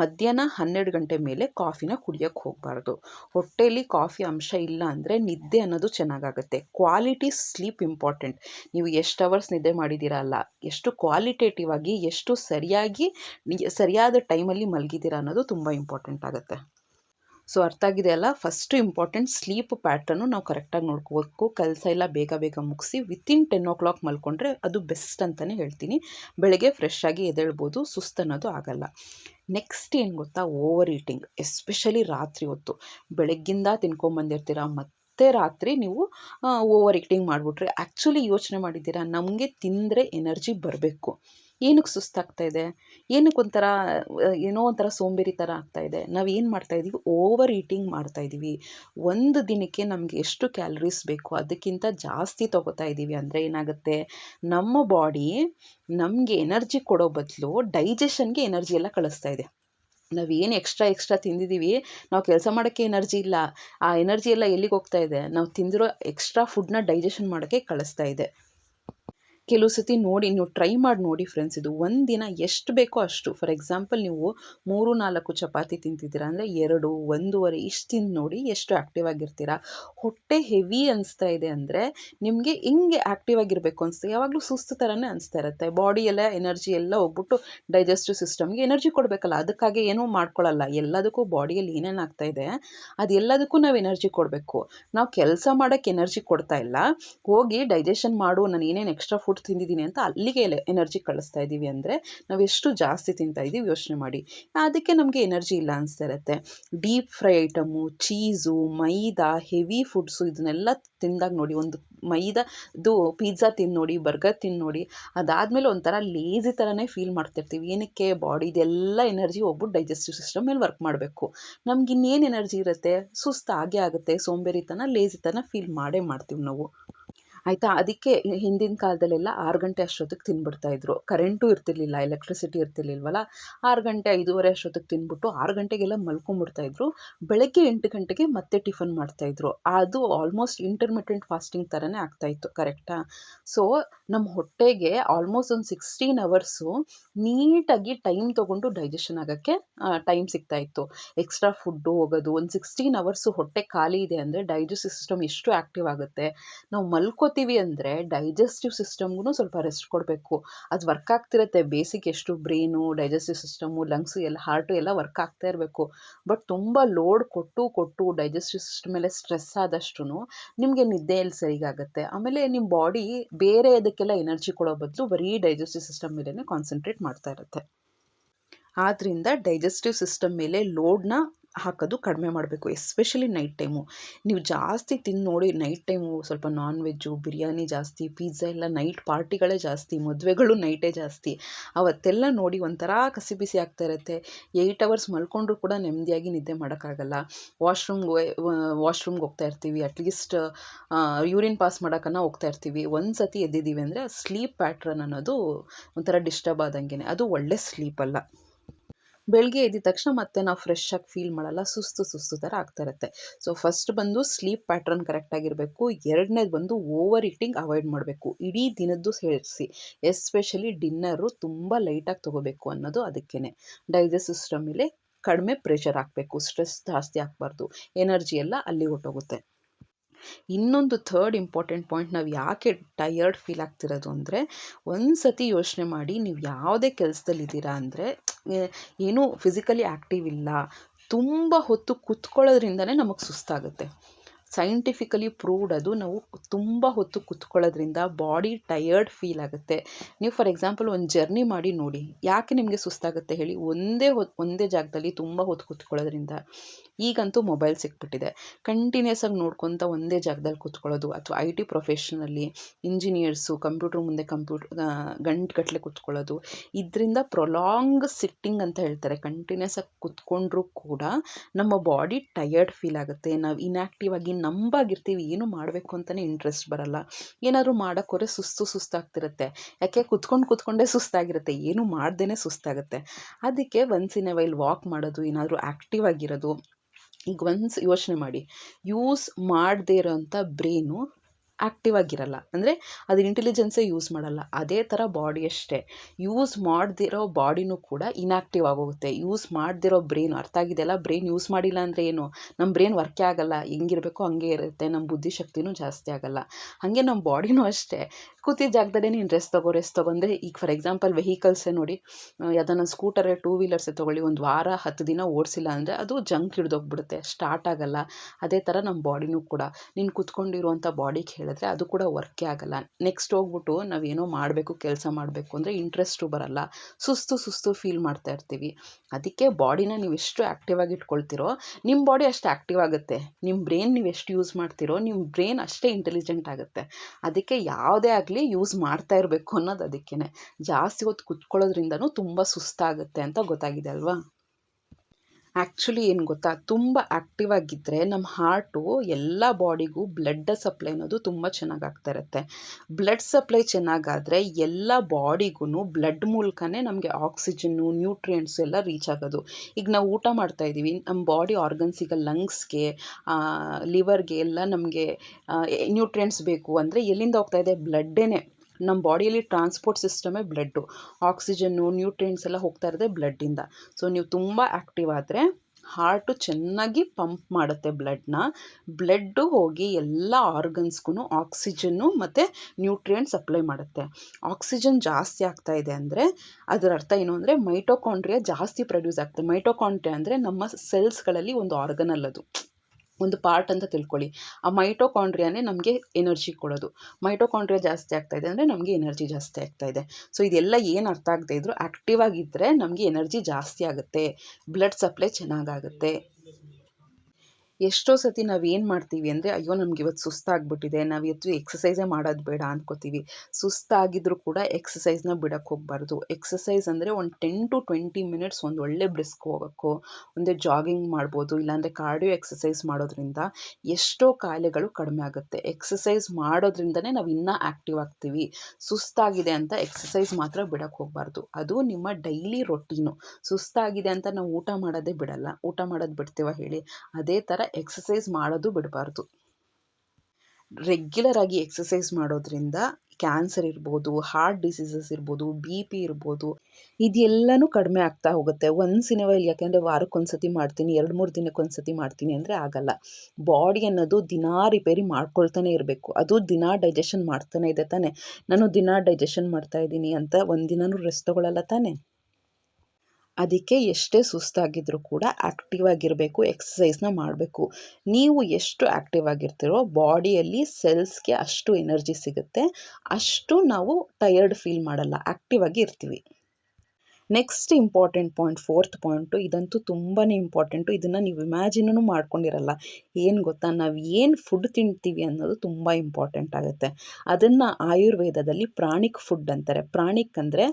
ಮಧ್ಯಾಹ್ನ ಹನ್ನೆರಡು ಗಂಟೆ ಮೇಲೆ ಕಾಫಿನ ಕುಡಿಯೋಕ್ಕೆ ಹೋಗಬಾರ್ದು. ಹೊಟ್ಟೆಯಲ್ಲಿ ಕಾಫಿ ಅಂಶ ಇಲ್ಲ ಅಂದರೆ ನಿದ್ದೆ ಅನ್ನೋದು ಚೆನ್ನಾಗಾಗುತ್ತೆ. ಕ್ವಾಲಿಟಿ ಸ್ಲೀಪ್ ಇಂಪಾರ್ಟೆಂಟ್ ನೀವು ಎಷ್ಟು ಅವರ್ಸ್ ನಿದ್ದೆ ಮಾಡಿದ್ದೀರಾ ಅಲ್ಲ, ಎಷ್ಟು ಕ್ವಾಲಿಟೇಟಿವ್ ಎಷ್ಟು ಸರಿಯಾಗಿ ಸರಿಯಾದ ಟೈಮಲ್ಲಿ ಮಲಗಿದ್ದೀರಾ ಅನ್ನೋದು ತುಂಬ ಇಂಪಾರ್ಟೆಂಟ್ ಆಗುತ್ತೆ. ಸೊ, ಅರ್ಥ ಆಗಿದೆ ಅಲ್ಲ? ಫಸ್ಟು ಇಂಪಾರ್ಟೆಂಟ್ ಸ್ಲೀಪ್ ಪ್ಯಾಟ್ರನ್ನು ನಾವು ಕರೆಕ್ಟಾಗಿ ನೋಡ್ಕೋಬೇಕು. ಕೆಲಸ ಎಲ್ಲ ಬೇಗ ಬೇಗ ಮುಗಿಸಿ ವಿತಿನ್ ಟೆನ್ ಓ ಕ್ಲಾಕ್ ಮಲ್ಕೊಂಡ್ರೆ ಅದು ಬೆಸ್ಟ್ ಅಂತಲೇ ಹೇಳ್ತೀನಿ. ಬೆಳಗ್ಗೆ ಫ್ರೆಶ್ ಆಗಿ ಎದ್ದೇಳ್ಬೋದು, ಸುಸ್ತು ಅನ್ನೋದು ಆಗಲ್ಲ. ನೆಕ್ಸ್ಟ್ ಏನು ಗೊತ್ತಾ? ಓವರ್ ಈಟಿಂಗ್, ಎಸ್ಪೆಷಲಿ ರಾತ್ರಿ ಹೊತ್ತು. ಬೆಳಗ್ಗಿಂದ ತಿನ್ಕೊಂಬಂದಿರ್ತೀರ ಮತ್ತೆ ರಾತ್ರಿ ನೀವು ಓವರ್ ಈಟಿಂಗ್ ಮಾಡಿಬಿಟ್ರೆ ಆ್ಯಕ್ಚುಲಿ ಯೋಚನೆ ಮಾಡಿದ್ದೀರಾ? ನಮಗೆ ತಿಂದರೆ ಎನರ್ಜಿ ಬರಬೇಕು. ಏನಕ್ಕೆ ಸುಸ್ತಾಗ್ತಾ ಇದೆ? ಏನಕ್ಕೆ ಒಂಥರ ಏನೋ ಒಂಥರ ಸೋಂಬೇರಿ ಥರ ಆಗ್ತಾ ಇದೆ? ನಾವು ಏನು ಮಾಡ್ತಾಯಿದ್ದೀವಿ ಓವರ್ ಈಟಿಂಗ್ ಮಾಡ್ತಾಯಿದ್ದೀವಿ ಒಂದು ದಿನಕ್ಕೆ ನಮಗೆ ಎಷ್ಟು ಕ್ಯಾಲರೀಸ್ ಬೇಕು? ಅದಕ್ಕಿಂತ ಜಾಸ್ತಿ ತೊಗೋತಾ ಇದ್ದೀವಿ ಅಂದರೆ ಏನಾಗುತ್ತೆ? ನಮ್ಮ ಬಾಡಿ ನಮಗೆ ಎನರ್ಜಿ ಕೊಡೋ ಬದಲು ಡೈಜೆಷನ್ಗೆ ಎನರ್ಜಿ ಎಲ್ಲ ಕಳಿಸ್ತಾ ಇದೆ. ನಾವೇನು ಎಕ್ಸ್ಟ್ರಾ ಎಕ್ಸ್ಟ್ರಾ ತಿಂದಿದ್ದೀವಿ ನಾವು ಕೆಲಸ ಮಾಡೋಕ್ಕೆ ಎನರ್ಜಿ ಇಲ್ಲ. ಆ ಎನರ್ಜಿ ಎಲ್ಲ ಎಲ್ಲಿಗೆ ಹೋಗ್ತಾ ಇದೆ? ನಾವು ತಿಂದಿರೋ ಎಕ್ಸ್ಟ್ರಾ ಫುಡ್ನ ಡೈಜೆಷನ್ ಮಾಡೋಕ್ಕೆ ಕಳಿಸ್ತಾ ಇದೆ. ಕೆಲವು ಸತಿ ನೋಡಿ, ನೀವು ಟ್ರೈ ಮಾಡಿ ನೋಡಿ ಫ್ರೆಂಡ್ಸ್ ಇದು ಒಂದು ದಿನ ಎಷ್ಟು ಬೇಕೋ ಅಷ್ಟು. ಫಾರ್ ಎಕ್ಸಾಂಪಲ್ ನೀವು ಮೂರು, ನಾಲ್ಕು ಚಪಾತಿ ತಿಂತಿದ್ದೀರಾ ಅಂದರೆ ಎರಡು, ಒಂದೂವರೆ, ಇಷ್ಟು ತಿಂದು ನೋಡಿ ಎಷ್ಟು ಆ್ಯಕ್ಟಿವ್ ಆಗಿರ್ತೀರಾ. ಹೊಟ್ಟೆ ಹೆವಿ ಅನಿಸ್ತಾ ಇದೆ ಅಂದರೆ ನಿಮಗೆ ಹಿಂಗೆ ಆ್ಯಕ್ಟಿವ್ ಆಗಿರಬೇಕು ಅನಿಸ್ತದೆ ಯಾವಾಗಲೂ ಸುಸ್ತು ಥರನೇ ಅನಿಸ್ತಾ ಇರುತ್ತೆ. ಬಾಡಿ ಎಲ್ಲ ಎನರ್ಜಿ ಎಲ್ಲ ಹೋಗ್ಬಿಟ್ಟು ಡೈಜೆಸ್ಟಿವ್ ಸಿಸ್ಟಮ್ಗೆ ಎನರ್ಜಿ ಕೊಡಬೇಕಲ್ಲ, ಅದಕ್ಕಾಗಿ ಏನೂ ಮಾಡ್ಕೊಳ್ಳಲ್ಲ ಎಲ್ಲದಕ್ಕೂ ಬಾಡಿಯಲ್ಲಿ ಏನೇನು ಆಗ್ತಾ ಇದೆ ಅದೆಲ್ಲದಕ್ಕೂ ನಾವು ಎನರ್ಜಿ ಕೊಡಬೇಕು. ನಾವು ಕೆಲಸ ಮಾಡೋಕ್ಕೆ ಎನರ್ಜಿ ಕೊಡ್ತಾ ಇಲ್ಲ. ಹೋಗಿ ಡೈಜೆಷನ್ ಮಾಡು, ನಾನು ಏನೇನು ಎಕ್ಸ್ಟ್ರಾ ಫುಡ್ ತಿಂದಿದ್ದೀನಿ ಅಂತ ಅಲ್ಲಿಗೆ ಎನರ್ಜಿ ಕಳಿಸ್ತಾ ಇದ್ದೀವಿ ಅಂದರೆ ನಾವು ಎಷ್ಟು ಜಾಸ್ತಿ ತಿಂತಾ ಇದ್ದೀವಿ ಯೋಚನೆ ಮಾಡಿ. ಅದಕ್ಕೆ ನಮಗೆ ಎನರ್ಜಿ ಇಲ್ಲ ಅನಿಸ್ತಾ ಇರುತ್ತೆ. Deep fry item cheese maida heavy foods ಇದನ್ನೆಲ್ಲ ತಿಂದಾಗ ನೋಡಿ, ಒಂದು ಮೈದಾದು ಪಿಜ್ಜಾ ತಿಂದು ನೋಡಿ ಬರ್ಗರ್ ತಿಂದು ನೋಡಿ, ಅದಾದಮೇಲೆ ಒಂಥರ ಲೇಜಿ ಥರನೇ ಫೀಲ್ ಮಾಡ್ತಿರ್ತೀವಿ. ಏನಕ್ಕೆ? ಬಾಡಿ ಇದೆಲ್ಲ ಎನರ್ಜಿ ಹೋಗ್ಬಿಟ್ಟು ಡೈಜೆಸ್ಟಿವ್ ಸಿಸ್ಟಮ್ ಮೇಲೆ ವರ್ಕ್ ಮಾಡಬೇಕು. ನಮ್ಗೆ ಇನ್ನೇನು ಎನರ್ಜಿ ಇರುತ್ತೆ? ಸುಸ್ತು ಆಗೇ ಆಗುತ್ತೆ. ಸೋಂಬೇರಿತನ ಲೇಜಿತನ ಫೀಲ್ ಮಾಡೇ ಮಾಡ್ತೀವಿ ನಾವು. ಆಯಿತಾ? ಅದಕ್ಕೆ ಹಿಂದಿನ ಕಾಲದಲ್ಲೆಲ್ಲ ಆರು ಗಂಟೆ ಅಷ್ಟೊತ್ತಿಗೆ ತಿಂದ್ಬಿಡ್ತಾಯಿದ್ರು ಕರೆಂಟು ಇರ್ತಿರ್ಲಿಲ್ಲ, ಎಲೆಕ್ಟ್ರಿಸಿಟಿ ಇರ್ತಿರ್ಲಿಲ್ವಲ್ಲ? ಆರು ಗಂಟೆ ಐದೂವರೆ ಅಷ್ಟೊತ್ತಿಗೆ ತಿಂದ್ಬಿಟ್ಟು ಆರು ಗಂಟೆಗೆಲ್ಲ ಮಲ್ಕೊಂಬಿಡ್ತಾಯಿದ್ರು ಬೆಳಗ್ಗೆ ಎಂಟು ಗಂಟೆಗೆ ಮತ್ತೆ ಟಿಫನ್ ಮಾಡ್ತಾಯಿದ್ರು ಅದು ಆಲ್ಮೋಸ್ಟ್ ಇಂಟರ್ಮಿಟೆಂಟ್ ಫಾಸ್ಟಿಂಗ್ ಥರನೇ ಆಗ್ತಾಯಿತ್ತು ಕರೆಕ್ಟಾ? ಸೊ ನಮ್ಮ ಹೊಟ್ಟೆಗೆ ಆಲ್ಮೋಸ್ಟ್ ಒಂದು ಸಿಕ್ಸ್ಟೀನ್ ಅವರ್ಸು ನೀಟಾಗಿ ಟೈಮ್ ತೊಗೊಂಡು ಡೈಜೆಷನ್ ಆಗೋಕ್ಕೆ ಟೈಮ್ ಸಿಗ್ತಾಯಿತ್ತು ಎಕ್ಸ್ಟ್ರಾ ಫುಡ್ಡು ಹೋಗೋದು, ಒಂದು ಸಿಕ್ಸ್ಟೀನ್ ಅವರ್ಸು ಹೊಟ್ಟೆ ಖಾಲಿ ಇದೆ ಅಂದರೆ ಡೈಜೆಸ್ಟಿವ್ ಸಿಸ್ಟಮ್ ಎಷ್ಟು ಆ್ಯಕ್ಟಿವ್ ಆಗುತ್ತೆ. ನಾವು ಮಲ್ಕೋ ತಗೋತೀವಿ ಅಂದರೆ ಡೈಜೆಸ್ಟಿವ್ ಸಿಸ್ಟಮ್ಗೂ ಸ್ವಲ್ಪ ರೆಸ್ಟ್ ಕೊಡಬೇಕು. ಅದು ವರ್ಕ್ ಆಗ್ತಿರುತ್ತೆ. ಬೇಸಿಕ್ ಎಷ್ಟು ಬ್ರೈನು ಡೈಜೆಸ್ಟಿವ್ ಸಿಸ್ಟಮು ಲಂಗ್ಸು ಎಲ್ಲ ಹಾರ್ಟು ಎಲ್ಲ ವರ್ಕ್ ಆಗ್ತಾ ಇರಬೇಕು. ಬಟ್ ತುಂಬ ಲೋಡ್ ಕೊಟ್ಟು ಕೊಟ್ಟು ಡೈಜೆಸ್ಟಿವ್ ಸಿಸ್ಟಮ್ ಮೇಲೆ ಸ್ಟ್ರೆಸ್ ಆದಷ್ಟು ನಿಮಗೆ ನಿದ್ದೆ ಎಲ್ಲಿ ಸರಿಗಾಗುತ್ತೆ ಆಮೇಲೆ ನಿಮ್ಮ ಬಾಡಿ ಬೇರೆ ಅದಕ್ಕೆಲ್ಲ ಎನರ್ಜಿ ಕೊಡೋ ಬದಲು ಬರೀ ಡೈಜೆಸ್ಟಿವ್ ಸಿಸ್ಟಮ್ ಮೇಲೇ ಕಾನ್ಸಂಟ್ರೇಟ್ ಮಾಡ್ತಾ ಇರುತ್ತೆ. ಆದ್ದರಿಂದ ಡೈಜೆಸ್ಟಿವ್ ಸಿಸ್ಟಮ್ ಮೇಲೆ ಲೋಡ್ನ ಹಾಕೋದು ಕಡಿಮೆ ಮಾಡಬೇಕು, ಎಸ್ಪೆಷಲಿ ನೈಟ್ ಟೈಮು. ನೀವು ಜಾಸ್ತಿ ತಿಂದು ನೋಡಿ, ನೈಟ್ ಟೈಮು ಸ್ವಲ್ಪ ನಾನ್ ವೆಜ್ಜು ಬಿರಿಯಾನಿ ಜಾಸ್ತಿ, ಪಿಜ್ಜಾ ಎಲ್ಲ ನೈಟ್ ಪಾರ್ಟಿಗಳೇ ಜಾಸ್ತಿ, ಮದುವೆಗಳು ನೈಟೇ ಜಾಸ್ತಿ. ಅವತ್ತೆಲ್ಲ ನೋಡಿ ಒಂಥರ ಕಸಿ ಬಿಸಿ ಆಗ್ತಾ ಇರುತ್ತೆ. ಏಯ್ಟ್ ಅವರ್ಸ್ ಮಲ್ಕೊಂಡ್ರೂ ಕೂಡ ನೆಮ್ಮದಿಯಾಗಿ ನಿದ್ದೆ ಮಾಡೋಕ್ಕಾಗಲ್ಲ. ವಾಶ್ರೂಮ್ಗೆ ವಾಶ್ರೂಮ್ಗೆ ಹೋಗ್ತಾ ಇರ್ತೀವಿ ಅಟ್ಲೀಸ್ಟ್ ಯೂರಿನ್ ಪಾಸ್ ಮಾಡೋಕ್ಕನ್ನ ಹೋಗ್ತಾ ಇರ್ತೀವಿ. ಒಂದು ಸತಿ ಎದ್ದಿದ್ದೀವಿ ಅಂದರೆ ಸ್ಲೀಪ್ ಪ್ಯಾಟ್ರನ್ ಅನ್ನೋದು ಒಂಥರ ಡಿಸ್ಟರ್ಬ್ ಆದಂಗೆ ಅದು ಒಳ್ಳೆ ಸ್ಲೀಪ್ ಅಲ್ಲ. ಬೆಳಗ್ಗೆ ಎದ್ದ ತಕ್ಷಣ ಮತ್ತೆ ನಾವು ಫ್ರೆಶ್ ಆಗಿ ಫೀಲ್ ಮಾಡಲ್ಲ, ಸುಸ್ತು ಸುಸ್ತು ಥರ ಆಗ್ತಾ ಇರುತ್ತೆ. ಸೊ ಫಸ್ಟ್ ಬಂದು ಸ್ಲೀಪ್ ಪ್ಯಾಟ್ರನ್ ಕರೆಕ್ಟಾಗಿರಬೇಕು ಎರಡನೇದು ಬಂದು ಓವರ್ ಈಟಿಂಗ್ ಅವಾಯ್ಡ್ ಮಾಡಬೇಕು, ಇಡೀ ದಿನದ್ದು ಸೇರಿಸಿ ಎಸ್ಪೆಷಲಿ ಡಿನ್ನರು ತುಂಬ ಲೈಟಾಗಿ ತೊಗೋಬೇಕು ಅನ್ನೋದು ಅದಕ್ಕೇ ಡೈಜೆಸ್ಟ್ ಸಿಸ್ಟಮ್ ಮೇಲೆ ಕಡಿಮೆ ಪ್ರೆಷರ್ ಹಾಕಬೇಕು ಸ್ಟ್ರೆಸ್ ಜಾಸ್ತಿ ಹಾಕ್ಬಾರ್ದು ಎನರ್ಜಿ ಎಲ್ಲ ಅಲ್ಲಿ ಹೊಟ್ಟೋಗುತ್ತೆ ಇನ್ನೊಂದು ಥರ್ಡ್ ಇಂಪಾರ್ಟೆಂಟ್ ಪಾಯಿಂಟ್ ನಾವು ಯಾಕೆ ಟಯರ್ಡ್ ಫೀಲ್ ಆಗ್ತಿರೋದು ಅಂದರೆ ಒಂದು ಸತಿ ಯೋಚನೆ ಮಾಡಿ, ನೀವು ಯಾವುದೇ ಕೆಲಸದಲ್ಲಿದ್ದೀರಾ ಅಂದರೆ ಏನೂ ಫಿಸಿಕಲಿ ಆ್ಯಕ್ಟಿವ್ ಇಲ್ಲ. ತುಂಬ ಹೊತ್ತು ಕೂತ್ಕೊಳ್ಳೋದ್ರಿಂದಲೇ ನಮಗೆ ಸುಸ್ತಾಗುತ್ತೆ. ಸೈಂಟಿಫಿಕಲಿ ಪ್ರೂವ್ಡ್ ಅದು ನಾವು ತುಂಬ ಹೊತ್ತು ಕುತ್ಕೊಳ್ಳೋದ್ರಿಂದ ಬಾಡಿ ಟಯರ್ಡ್ ಫೀಲ್ ಆಗುತ್ತೆ. ನೀವು ಫಾರ್ ಎಕ್ಸಾಂಪಲ್ ಒಂದು ಜರ್ನಿ ಮಾಡಿ ನೋಡಿ, ಯಾಕೆ ನಿಮಗೆ ಸುಸ್ತಾಗುತ್ತೆ ಹೇಳಿ, ಒಂದೇ ಹೊತ್ತು ಒಂದೇ ಜಾಗದಲ್ಲಿ ತುಂಬ ಹೊತ್ತು ಕುತ್ಕೊಳ್ಳೋದ್ರಿಂದ ಈಗಂತೂ ಮೊಬೈಲ್ ಸಿಕ್ಬಿಟ್ಟಿದೆ. ಕಂಟಿನ್ಯೂಸ್ ಆಗಿ ನೋಡ್ಕೊತ ಒಂದೇ ಜಾಗದಲ್ಲಿ ಕುತ್ಕೊಳ್ಳೋದು, ಅಥವಾ ಐ ಟಿ ಪ್ರೊಫೆಷನಲ್ಲಿ ಇಂಜಿನಿಯರ್ಸು ಕಂಪ್ಯೂಟ್ರ್ ಮುಂದೆ ಕಂಪ್ಯೂಟ್ ಗಂಟುಗಟ್ಟಲೆ ಕುತ್ಕೊಳ್ಳೋದು, ಇದರಿಂದ ಪ್ರೊಲಾಂಗ್ ಸಿಟ್ಟಿಂಗ್ ಅಂತ ಹೇಳ್ತಾರೆ. ಕಂಟಿನ್ಯೂಸ್ ಆಗಿ ಕುತ್ಕೊಂಡ್ರೂ ಕೂಡ ನಮ್ಮ ಬಾಡಿ ಟಯರ್ಡ್ ಫೀಲ್ ಆಗುತ್ತೆ. ನಾವು ಇನ್ಯಾಕ್ಟಿವ್ ಆಗಿ ನಂಬಾಗಿರ್ತೀವಿ, ಏನು ಮಾಡಬೇಕು ಅಂತಲೇ ಇಂಟ್ರೆಸ್ಟ್ ಬರಲ್ಲ. ಏನಾದರೂ ಮಾಡೋಕ್ಕೋರೆ ಸುಸ್ತು ಸುಸ್ತಾಗ್ತಿರುತ್ತೆ. ಯಾಕೆ? ಕುತ್ಕೊಂಡು ಕುತ್ಕೊಂಡೇ ಸುಸ್ತಾಗಿರುತ್ತೆ. ಏನು ಮಾಡ್ದೇ ಸುಸ್ತಾಗುತ್ತೆ. ಅದಕ್ಕೆ once in a while walk ಮಾಡೋದು, ಏನಾದರೂ ಆ್ಯಕ್ಟಿವ್ ಆಗಿರೋದು, ಈಗ ಒನ್ಸ್ ಯೋಚನೆ ಮಾಡಿ. ಯೂಸ್ ಮಾಡದೇ ಇರೋಂಥ ಬ್ರೈನು ಆ್ಯಕ್ಟಿವ್ ಆಗಿರಲ್ಲ. ಅಂದರೆ ಅದು ಇಂಟೆಲಿಜೆನ್ಸೇ ಯೂಸ್ ಮಾಡಲ್ಲ. ಅದೇ ಥರ ಬಾಡಿ ಅಷ್ಟೇ. ಯೂಸ್ ಮಾಡದಿರೋ ಬಾಡಿನೂ ಕೂಡ ಇನ್ಯಾಕ್ಟಿವ್ ಆಗೋಗುತ್ತೆ. ಯೂಸ್ ಮಾಡದಿರೋ ಬ್ರೈನ್ ಅರ್ಥ ಆಗಿದೆಯಲ್ಲ ಬ್ರೈನ್ ಯೂಸ್ ಮಾಡಿಲ್ಲ ಅಂದರೆ ಏನು? ನಮ್ಮ ಬ್ರೈನ್ ವರ್ಕೇ ಆಗಲ್ಲ. ಹೆಂಗಿರಬೇಕು ಹಂಗೆ ಇರುತ್ತೆ. ನಮ್ಮ ಬುದ್ಧಿಶಕ್ತಿನೂ ಜಾಸ್ತಿ ಆಗಲ್ಲ. ಹಾಗೆ ನಮ್ಮ ಬಾಡಿನೂ ಅಷ್ಟೇ. ಕೂತಿದ್ದ ಜಾಗದಲ್ಲೇ ನೀನು ರೆಸ್ಟ್ ತಗೋ ರೆಸ್ಟ್ ತೊಗೊಂಡ್ರೆ ಅಂದರೆ ಈಗ ಫಾರ್ ಎಕ್ಸಾಂಪಲ್ ವೆಹಿಕಲ್ಸೇ ನೋಡಿ ಯಾವುದನ್ನ ಸ್ಕೂಟರೇ ಟೂ ವೀಲರ್ಸೇ ತೊಗೊಳ್ಳಿ, ಒಂದು ವಾರ ಹತ್ತು ದಿನ ಓಡಿಸಿಲ್ಲ ಅಂದರೆ ಅದು ಜಂಕ್ ಹಿಡ್ದೋಗ್ಬಿಡುತ್ತೆ. ಸ್ಟಾರ್ಟ್ ಆಗಲ್ಲ. ಅದೇ ಥರ ನಮ್ಮ ಬಾಡಿನೂ ಕೂಡ. ನೀನು ಕುತ್ಕೊಂಡಿರುವಂಥ ಬಾಡಿಗೆ ಹೇಳಿದ್ರೆ ಅದು ಕೂಡ ವರ್ಕೇ ಆಗಲ್ಲ. ನೆಕ್ಸ್ಟ್ ಹೋಗ್ಬಿಟ್ಟು ನಾವೇನೋ ಮಾಡಬೇಕು, ಕೆಲಸ ಮಾಡಬೇಕು ಅಂದರೆ ಇಂಟ್ರೆಸ್ಟು ಬರಲ್ಲ. ಸುಸ್ತು ಸುಸ್ತು ಫೀಲ್ ಮಾಡ್ತಾ ಇರ್ತೀವಿ. ಅದಕ್ಕೆ ಬಾಡಿನ ನೀವು ಎಷ್ಟು ಆ್ಯಕ್ಟಿವ್ ಆಗಿ ಇಟ್ಕೊಳ್ತೀರೋ ನಿಮ್ಮ ಬಾಡಿ ಅಷ್ಟು ಆ್ಯಕ್ಟಿವ್ ಆಗುತ್ತೆ. ನಿಮ್ಮ ಬ್ರೈನ್ ನೀವು ಎಷ್ಟು ಯೂಸ್ ಮಾಡ್ತೀರೋ ನಿಮ್ಮ ಬ್ರೈನ್ ಅಷ್ಟೇ ಇಂಟೆಲಿಜೆಂಟ್ ಆಗುತ್ತೆ. ಅದಕ್ಕೆ ಯಾವುದೇ ಆಗಲಿ ಯೂಸ್ ಮಾಡ್ತಾ ಇರಬೇಕು ಅನ್ನೋದು ಅದಕ್ಕೇ ಜಾಸ್ತಿ ಹೊತ್ತು ಕುತ್ಕೊಳ್ಳೋದ್ರಿಂದನೂ ತುಂಬ ಸುಸ್ತಾಗುತ್ತೆ ಅಂತ ಗೊತ್ತಾಗಿದೆ ಅಲ್ವಾ? ಆ್ಯಕ್ಚುಲಿ ಏನು ಗೊತ್ತಾ? ತುಂಬ ಆ್ಯಕ್ಟಿವ್ ಆಗಿದ್ದರೆ ನಮ್ಮ ಹಾರ್ಟು ಎಲ್ಲ ಬಾಡಿಗೂ ಬ್ಲಡ್ ಸಪ್ಲೈ ಅನ್ನೋದು ತುಂಬ ಚೆನ್ನಾಗಿ ಆಗ್ತಾ ಇರುತ್ತೆ. ಬ್ಲಡ್ ಸಪ್ಲೈ ಚೆನ್ನಾಗಾದರೆ ಎಲ್ಲ ಬಾಡಿಗೂ ಬ್ಲಡ್ ಮೂಲಕನೇ ನಮಗೆ ಆಕ್ಸಿಜನ್ನು ನ್ಯೂಟ್ರಿಯೆಂಟ್ಸ್ ಎಲ್ಲ ರೀಚ್ ಆಗೋದು. ಈಗ ನಾವು ಊಟ ಮಾಡ್ತಾ ಇದ್ದೀವಿ ನಮ್ಮ ಬಾಡಿ ಆರ್ಗನ್ಸಿಗೆ ಲಂಗ್ಸ್ಗೆ ಲಿವರ್ಗೆ ಎಲ್ಲ ನಮಗೆ ನ್ಯೂಟ್ರಿಯೆಂಟ್ಸ್ ಬೇಕು ಅಂದರೆ ಎಲ್ಲಿಂದ ಹೋಗ್ತಾ ಇದೆ? ಬ್ಲಡ್ಡೇ ನಮ್ಮ ಬಾಡಿಯಲ್ಲಿ ಟ್ರಾನ್ಸ್ಪೋರ್ಟ್ ಸಿಸ್ಟಮೇ ಬ್ಲಡ್ಡು. ಆಕ್ಸಿಜನ್ನು, ನ್ಯೂಟ್ರಿಯೆಂಟ್ಸ್ ಎಲ್ಲ ಹೋಗ್ತಾ ಇರೋದೇ ಬ್ಲಡ್ಡಿಂದ. ಸೊ, ನೀವು ತುಂಬ ಆ್ಯಕ್ಟಿವ್ ಆದರೆ ಹಾರ್ಟು ಚೆನ್ನಾಗಿ ಪಂಪ್ ಮಾಡುತ್ತೆ ಬ್ಲಡ್ನ ಬ್ಲಡ್ಡು ಹೋಗಿ ಎಲ್ಲ ಆರ್ಗನ್ಸ್ಗೂ ಆಕ್ಸಿಜನ್ನು ಮತ್ತು ನ್ಯೂಟ್ರಿಯೆಂಟ್ ಸಪ್ಲೈ ಮಾಡುತ್ತೆ. ಆಕ್ಸಿಜನ್ ಜಾಸ್ತಿ ಆಗ್ತಾ ಇದೆ ಅಂದರೆ ಅದರ ಅರ್ಥ ಏನು ಅಂದರೆ ಮೈಟೋಕಾಂಡ್ರಿಯಾ ಜಾಸ್ತಿ ಪ್ರೊಡ್ಯೂಸ್ ಆಗ್ತದೆ ಮೈಟೋಕಾಂಡ್ರಿಯಾ ಅಂದರೆ ನಮ್ಮ ಸೆಲ್ಸ್ಗಳಲ್ಲಿ ಒಂದು ಆರ್ಗನ್ ಅಲ್ಲದು. ಒಂದು ಪಾರ್ಟ್ ಅಂತ ತಿಳ್ಕೊಳ್ಳಿ. ಆ ಮೈಟೋಕಾಂಡ್ರಿಯಾನೇ ನಮಗೆ ಎನರ್ಜಿ ಕೊಡೋದು. ಮೈಟೋಕಾಂಡ್ರಿಯಾ ಜಾಸ್ತಿ ಆಗ್ತಾ ಇದೆ ಅಂದರೆ ನಮಗೆ ಎನರ್ಜಿ ಜಾಸ್ತಿ ಆಗ್ತಾ ಇದೆ. ಸೊ ಇದೆಲ್ಲ ಏನು ಅರ್ಥ ಆಗದೆ ಇದ್ದರೂ ಆ್ಯಕ್ಟಿವ್ ಆಗಿದ್ದರೆ ನಮಗೆ ಎನರ್ಜಿ ಜಾಸ್ತಿ ಆಗುತ್ತೆ. ಬ್ಲಡ್ ಸಪ್ಲೈ ಚೆನ್ನಾಗಾಗುತ್ತೆ. ಎಷ್ಟೋ ಸತಿ ನಾವು ಏನು ಮಾಡ್ತೀವಿ ಅಂದರೆ, ಅಯ್ಯೋ, ನಮ್ಗೆ ಇವತ್ತು ಸುಸ್ತಾಗ್ಬಿಟ್ಟಿದೆ, ನಾವು ಇವತ್ತು ಎಕ್ಸಸೈಸೇ ಮಾಡೋದು ಬೇಡ ಅಂದ್ಕೋತೀವಿ ಸುಸ್ತಾಗಿದ್ರೂ ಕೂಡ ಎಕ್ಸಸೈಸ್ನ ಬಿಡೋಕ್ಕೆ ಹೋಗಬಾರ್ದು. ಎಕ್ಸಸೈಸ್ ಅಂದರೆ ಒಂದು ಟೆನ್ ಟು ಟ್ವೆಂಟಿ ಮಿನಿಟ್ಸ್ ಒಂದು ಒಳ್ಳೆ ಬ್ರಿಸ್ಕ್ ಹೋಗೋಕ್ಕೋ, ಒಂದೇ ಜಾಗಿಂಗ್ ಮಾಡ್ಬೋದು, ಇಲ್ಲಾಂದರೆ ಕಾರ್ಡಿಯೋ ಎಕ್ಸಸೈಸ್ ಮಾಡೋದ್ರಿಂದ ಎಷ್ಟೋ ಕಾಯಿಲೆಗಳು ಕಡಿಮೆ ಆಗುತ್ತೆ. ಎಕ್ಸಸೈಸ್ ಮಾಡೋದ್ರಿಂದನೇ ನಾವು ಇನ್ನೂ ಆ್ಯಕ್ಟಿವ್ ಆಗ್ತೀವಿ. ಸುಸ್ತಾಗಿದೆ ಅಂತ ಎಕ್ಸಸೈಸ್ ಮಾತ್ರ ಬಿಡೋಕ್ಕೆ ಹೋಗಬಾರ್ದು. ಅದು ನಿಮ್ಮ ಡೈಲಿ ರೊಟೀನು ಸುಸ್ತಾಗಿದೆ ಅಂತ ನಾವು ಊಟ ಮಾಡೋದೇ ಬಿಡಲ್ಲ. ಊಟ ಮಾಡೋದು ಬಿಡ್ತೀವ ಹೇಳಿ. ಅದೇ ಥರ ಎಕ್ಸಸೈಸ್ ಮಾಡೋದು ಬಿಡಬಾರ್ದು. ರೆಗ್ಯುಲರ್ ಆಗಿ ಎಕ್ಸಸೈಸ್ ಮಾಡೋದ್ರಿಂದ ಕ್ಯಾನ್ಸರ್ ಇರ್ಬೋದು ಹಾರ್ಟ್ ಡಿಸೀಸಸ್ ಇರ್ಬೋದು ಬಿ ಪಿ ಇರ್ಬೋದು ಇದೆಲ್ಲನೂ ಕಡಿಮೆ ಆಗ್ತಾ ಹೋಗುತ್ತೆ. ಒಂದು ಸಿನಿಮಾ ಯಾಕೆಂದರೆ ವಾರಕ್ಕೊಂದ್ಸತಿ ಮಾಡ್ತೀನಿ, ಎರಡು ಮೂರು ದಿನಕ್ಕೊಂದ್ಸತಿ ಮಾಡ್ತೀನಿ ಅಂದರೆ ಆಗಲ್ಲ. ಬಾಡಿ ಅನ್ನೋದು ದಿನಾ ರಿಪೇರಿ ಮಾಡ್ಕೊಳ್ತಾನೆ ಇರಬೇಕು. ಅದು ದಿನಾ ಡೈಜೆಷನ್ ಮಾಡ್ತಾನೆ ಇದೆ ತಾನೆ. ನಾನು ದಿನಾ ಡೈಜೆಷನ್ ಮಾಡ್ತಾ ಇದ್ದೀನಿ ಅಂತ ಒಂದಿನನೂ ರೆಸ್ಟ್ ತೊಗೊಳ್ಳಲ್ಲ ತಾನೆ. ಅದಕ್ಕೆ ಎಷ್ಟೇ ಸುಸ್ತಾಗಿದ್ದರೂ ಕೂಡ ಆ್ಯಕ್ಟಿವ್ ಆಗಿರಬೇಕು ಎಕ್ಸಸೈಸ್ನ ಮಾಡಬೇಕು. ನೀವು ಎಷ್ಟು ಆ್ಯಕ್ಟಿವ್ ಆಗಿರ್ತೀರೋ ಬಾಡಿಯಲ್ಲಿ ಸೆಲ್ಸ್ಗೆ ಅಷ್ಟು ಎನರ್ಜಿ ಸಿಗುತ್ತೆ. ಅಷ್ಟು ನಾವು ಟಯರ್ಡ್ ಫೀಲ್ ಮಾಡಲ್ಲ. ಆ್ಯಕ್ಟಿವ್ ಆಗಿ ಇರ್ತೀವಿ. Next important point fourth point ಇದಂತೂ ತುಂಬಾ ಇಂಪಾರ್ಟೆಂಟು ಇದನ್ನು ನೀವು ಇಮ್ಯಾಜಿನೂ ಮಾಡ್ಕೊಂಡಿರಲ್ಲ. ಏನು ಗೊತ್ತಾ? ನಾವು ಏನು ಫುಡ್ ತಿಂತೀವಿ ಅನ್ನೋದು ತುಂಬ ಇಂಪಾರ್ಟೆಂಟ್ ಆಗುತ್ತೆ. ಅದನ್ನು ಆಯುರ್ವೇದದಲ್ಲಿ ಪ್ರಾಣಿಕ್ ಫುಡ್ ಅಂತಾರೆ. ಪ್ರಾಣಿಕ್ ಅಂದರೆ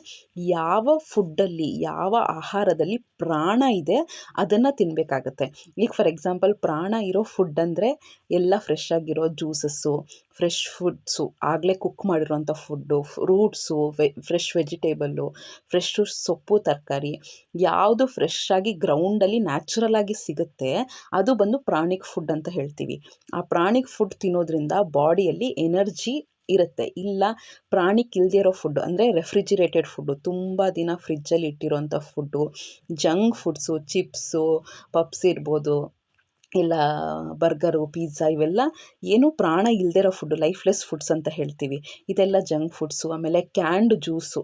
ಯಾವ ಫುಡ್ಡಲ್ಲಿ ಯಾವ ಆಹಾರದಲ್ಲಿ ಪ್ರಾಣ ಇದೆ, ಅದನ್ನು ತಿನ್ನಬೇಕಾಗತ್ತೆ ಈಗ ಫಾರ್ ಎಕ್ಸಾಂಪಲ್ ಪ್ರಾಣ ಇರೋ ಫುಡ್ ಅಂದರೆ ಎಲ್ಲ ಫ್ರೆಶ್ ಆಗಿರೋ ಜ್ಯೂಸಸ್ಸು ಫ್ರೆಶ್ ಫುಡ್ಸು ಆಗಲೇ ಕುಕ್ ಮಾಡಿರುವಂಥ ಫುಡ್ಡು ಫ್ರೂಟ್ಸು ವೆ ಫ್ರೆಶ್ ವೆಜಿಟೇಬಲ್ಲು ಫ್ರೆಶ್ ಸೊಪ್ಪು, ತರಕಾರಿ, ಯಾವುದು ಫ್ರೆಶ್ ಆಗಿ ಗ್ರೌಂಡಲ್ಲಿ ನ್ಯಾಚುರಲಾಗಿ ಸಿಗುತ್ತೆ, ಅದು ಬಂದು ಪ್ರಾಣಿಕ್ ಫುಡ್ ಅಂತ ಹೇಳ್ತೀವಿ. ಆ ಪ್ರಾಣಿಕ್ ಫುಡ್ ತಿನ್ನೋದ್ರಿಂದ ಬಾಡಿಯಲ್ಲಿ ಎನರ್ಜಿ ಇರುತ್ತೆ. ಇಲ್ಲ ಪ್ರಾಣಿಕ್ ಇಲ್ಲದೇ ಇರೋ ಫುಡ್ಡು ಅಂದರೆ ರೆಫ್ರಿಜಿರೇಟೆಡ್ ಫುಡ್ಡು ತುಂಬ ದಿನ ಫ್ರಿಜ್ಜಲ್ಲಿ ಇಟ್ಟಿರೋಂಥ food junk foods chips puffs ಇರ್ಬೋದು ಇಲ್ಲ ಬರ್ಗರು ಪಿಜ್ಜಾ ಇವೆಲ್ಲ ಏನೂ ಪ್ರಾಣ ಇಲ್ಲದೇ ಇರೋ ಫುಡ್ಡು ಲೈಫ್ಲೆಸ್ ಫುಡ್ಸ್ ಅಂತ ಹೇಳ್ತೀವಿ. ಇದೆಲ್ಲ ಜಂಕ್ ಫುಡ್ಸು ಆಮೇಲೆ ಕ್ಯಾಂಡ್ ಜ್ಯೂಸು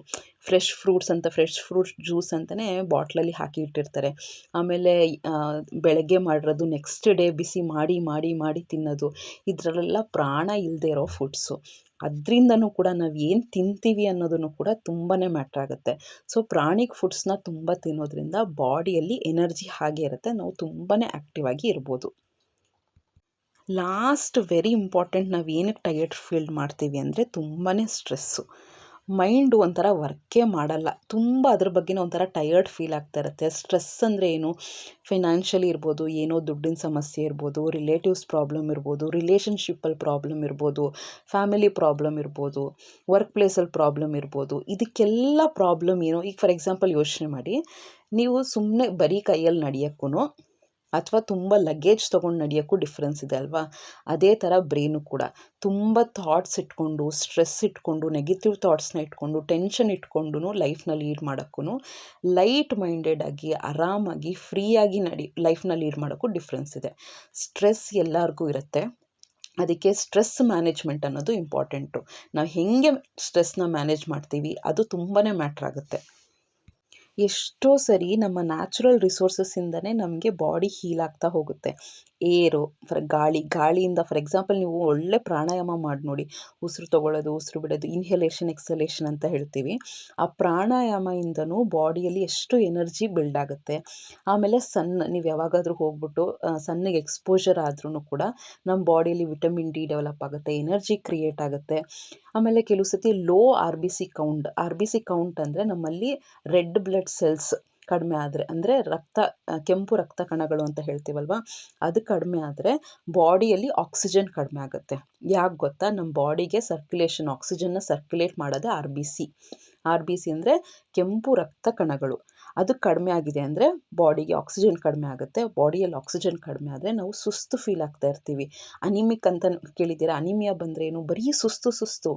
ಫ್ರೆಶ್ ಫ್ರೂಟ್ಸ್ ಅಂತ ಫ್ರೆಶ್ ಫ್ರೂಟ್ ಜ್ಯೂಸ್ ಅಂತಲೇ ಬಾಟ್ಲಲ್ಲಿ ಹಾಕಿ ಇಟ್ಟಿರ್ತಾರೆ. ಆಮೇಲೆ ಬೆಳಗ್ಗೆ ಮಾಡಿರೋದು ನೆಕ್ಸ್ಟ್ ಡೇ ಬಿಸಿ ಮಾಡಿ ಮಾಡಿ ಮಾಡಿ ತಿನ್ನೋದು. ಇದರಲ್ಲೆಲ್ಲ ಪ್ರಾಣ ಇಲ್ಲದೆ ಇರೋ ಫುಡ್ಸು ಅದರಿಂದನೂ ಕೂಡ ನಾವು ಏನು ತಿಂತೀವಿ ಅನ್ನೋದನ್ನು ಕೂಡ ತುಂಬಾ ಮ್ಯಾಟ್ರ್ ಆಗುತ್ತೆ. ಸೊ ಪ್ರಾಣಿಕ್ ಫುಡ್ಸ್ನ ತುಂಬ ತಿನ್ನೋದ್ರಿಂದ ಬಾಡಿಯಲ್ಲಿ ಎನರ್ಜಿ ಹಾಗೆ ಇರುತ್ತೆ, ನಾವು ತುಂಬಾ ಆ್ಯಕ್ಟಿವ್ ಆಗಿ ಇರ್ಬೋದು. ಲಾಸ್ಟ್ ವೆರಿ ಇಂಪಾರ್ಟೆಂಟ್ ನಾವು ಏನಕ್ಕೆ ಟಯರ್ಡ್ ಫೀಲ್ ಮಾಡ್ತೀವಿ ಅಂದರೆ ತುಂಬಾ ಸ್ಟ್ರೆಸ್ಸು. ಮೈಂಡು ಒಂಥರ ವರ್ಕೇ ಮಾಡಲ್ಲ. ತುಂಬ ಅದ್ರ ಬಗ್ಗೆನೇ ಒಂಥರ ಟಯರ್ಡ್ ಫೀಲ್ ಆಗ್ತಾ ಇರುತ್ತೆ. ಸ್ಟ್ರೆಸ್ ಅಂದರೆ ಏನು? ಫಿನಾನ್ಷಿಯಲಿ ಇರ್ಬೋದು, ಏನೋ ದುಡ್ಡಿನ ಸಮಸ್ಯೆ ಇರ್ಬೋದು ರಿಲೇಟಿವ್ಸ್ ಪ್ರಾಬ್ಲಮ್ ಇರ್ಬೋದು ರಿಲೇಷನ್ಶಿಪ್ಪಲ್ಲಿ ಪ್ರಾಬ್ಲಮ್ ಇರ್ಬೋದು ಫ್ಯಾಮಿಲಿ ಪ್ರಾಬ್ಲಮ್ ಇರ್ಬೋದು ವರ್ಕ್ ಪ್ಲೇಸಲ್ಲಿ ಪ್ರಾಬ್ಲಮ್ ಇರ್ಬೋದು, ಇದಕ್ಕೆಲ್ಲ ಪ್ರಾಬ್ಲಮ್ ಏನು? ಈಗ ಫಾರ್ ಎಕ್ಸಾಂಪಲ್ ಯೋಚನೆ ಮಾಡಿ, ನೀವು ಸುಮ್ಮನೆ ಬರೀ ಕೈಯಲ್ಲಿ ನಡೆಯೋಕ್ಕೂ ಅಥವಾ ತುಂಬ ಲಗೇಜ್ ತೊಗೊಂಡು ನಡೆಯೋಕ್ಕೂ ಡಿಫ್ರೆನ್ಸ್ ಇದೆ ಅಲ್ವಾ? ಅದೇ ಥರ ಬ್ರೈನು ಕೂಡ. ತುಂಬ ಥಾಟ್ಸ್ ಇಟ್ಕೊಂಡು ಸ್ಟ್ರೆಸ್ ಇಟ್ಕೊಂಡು ನೆಗೆಟಿವ್ ಥಾಟ್ಸ್ನ ಇಟ್ಕೊಂಡು ಟೆನ್ಷನ್ ಇಟ್ಕೊಂಡು ಲೈಫ್ನ ಲೀಡ್ ಮಾಡೋಕ್ಕೂ ಲೈಟ್ ಮೈಂಡೆಡ್ ಆಗಿ, ಆರಾಮಾಗಿ ಫ್ರೀಯಾಗಿ ನಡಿ ಲೈಫ್ನ ಲೀಡ್ ಮಾಡೋಕ್ಕೂ ಡಿಫ್ರೆನ್ಸ್ ಇದೆ. ಸ್ಟ್ರೆಸ್ ಎಲ್ಲರಿಗೂ ಇರುತ್ತೆ. ಅದಕ್ಕೆ ಸ್ಟ್ರೆಸ್ ಮ್ಯಾನೇಜ್ಮೆಂಟ್ ಅನ್ನೋದು ಇಂಪಾರ್ಟೆಂಟು ನಾವು ಹೇಗೆ ಸ್ಟ್ರೆಸ್ನ ಮ್ಯಾನೇಜ್ ಮಾಡ್ತೀವಿ, ಅದು ತುಂಬಾ ಮ್ಯಾಟ್ರ್ ಆಗುತ್ತೆ. ಎಷ್ಟೋ ಸರಿ ನಮ್ಮ ನ್ಯಾಚುರಲ್ ರಿಸೋರ್ಸಸ್ಸಿಂದನೇ ನಮಗೆ ಬಾಡಿ ಹೀಲ್ ಆಗ್ತಾ ಹೋಗುತ್ತೆ. ಏರು ಫರ್ ಗಾಳಿ, ಗಾಳಿಯಿಂದ ಫಾರ್ ಎಕ್ಸಾಂಪಲ್ ನೀವು ಒಳ್ಳೆ ಪ್ರಾಣಾಯಾಮ ಮಾಡಿ ನೋಡಿ. ಉಸಿರು ತೊಗೊಳ್ಳೋದು, ಉಸಿರು ಬಿಡೋದು ಇನ್ಹಲೇಷನ್ ಎಕ್ಸಲೇಷನ್ ಅಂತ ಹೇಳ್ತೀವಿ. ಆ ಪ್ರಾಣಾಯಾಮದಿಂದನೂ ಬಾಡಿಯಲ್ಲಿ ಎಷ್ಟು ಎನರ್ಜಿ ಬಿಲ್ಡ್ ಆಗುತ್ತೆ. ಆಮೇಲೆ ಸನ್ ನೀವು ಯಾವಾಗಾದರೂ ಹೋಗ್ಬಿಟ್ಟು ಸನ್ನಿಗೆ ಎಕ್ಸ್ಪೋಜರ್ ಆದ್ರೂ ಕೂಡ ನಮ್ಮ ಬಾಡಿಯಲ್ಲಿ ವಿಟಮಿನ್ ಡಿ ಡೆವಲಪ್ ಆಗುತ್ತೆ ಎನರ್ಜಿ ಕ್ರಿಯೇಟ್ ಆಗುತ್ತೆ. ಆಮೇಲೆ ಕೆಲವು ಸತಿ low R B C count R B C count ಅಂದರೆ ನಮ್ಮಲ್ಲಿ ರೆಡ್ ಬ್ಲಡ್ ಸೆಲ್ಸ್ ಕಡಿಮೆ ಆದರೆ, ಅಂದರೆ ರಕ್ತ ಕೆಂಪು ರಕ್ತ ಕಣಗಳು ಅಂತ ಹೇಳ್ತೀವಲ್ವ? ಅದು ಕಡಿಮೆ ಆದರೆ ಬಾಡಿಯಲ್ಲಿ ಆಕ್ಸಿಜನ್ ಕಡಿಮೆ ಆಗುತ್ತೆ. ಯಾಕೆ ಗೊತ್ತಾ? ನಮ್ಮ ಬಾಡಿಗೆ ಸರ್ಕ್ಯುಲೇಷನ್ ಆಕ್ಸಿಜನ್ನ ಸರ್ಕ್ಯುಲೇಟ್ ಮಾಡೋದೇ R B C R B C ಅಂದರೆ ಕೆಂಪು ರಕ್ತ ಕಣಗಳು. ಅದು ಕಡಿಮೆ ಆಗಿದೆ ಅಂದರೆ ಬಾಡಿಗೆ ಆಕ್ಸಿಜನ್ ಕಡಿಮೆ ಆಗುತ್ತೆ, ಬಾಡಿಯಲ್ಲಿ ಆಕ್ಸಿಜನ್ ಕಡಿಮೆ ಆದರೆ ನಾವು ಸುಸ್ತು ಫೀಲ್ ಆಗ್ತಾ ಇರ್ತೀವಿ. ಅನಿಮಿಕ್ ಅಂತ ಕೇಳಿದ್ದೀರಾ? ಅನಿಮಿಯಾ ಬಂದರೆ ಏನು? ಬರೀ ಸುಸ್ತು ಸುಸ್ತು.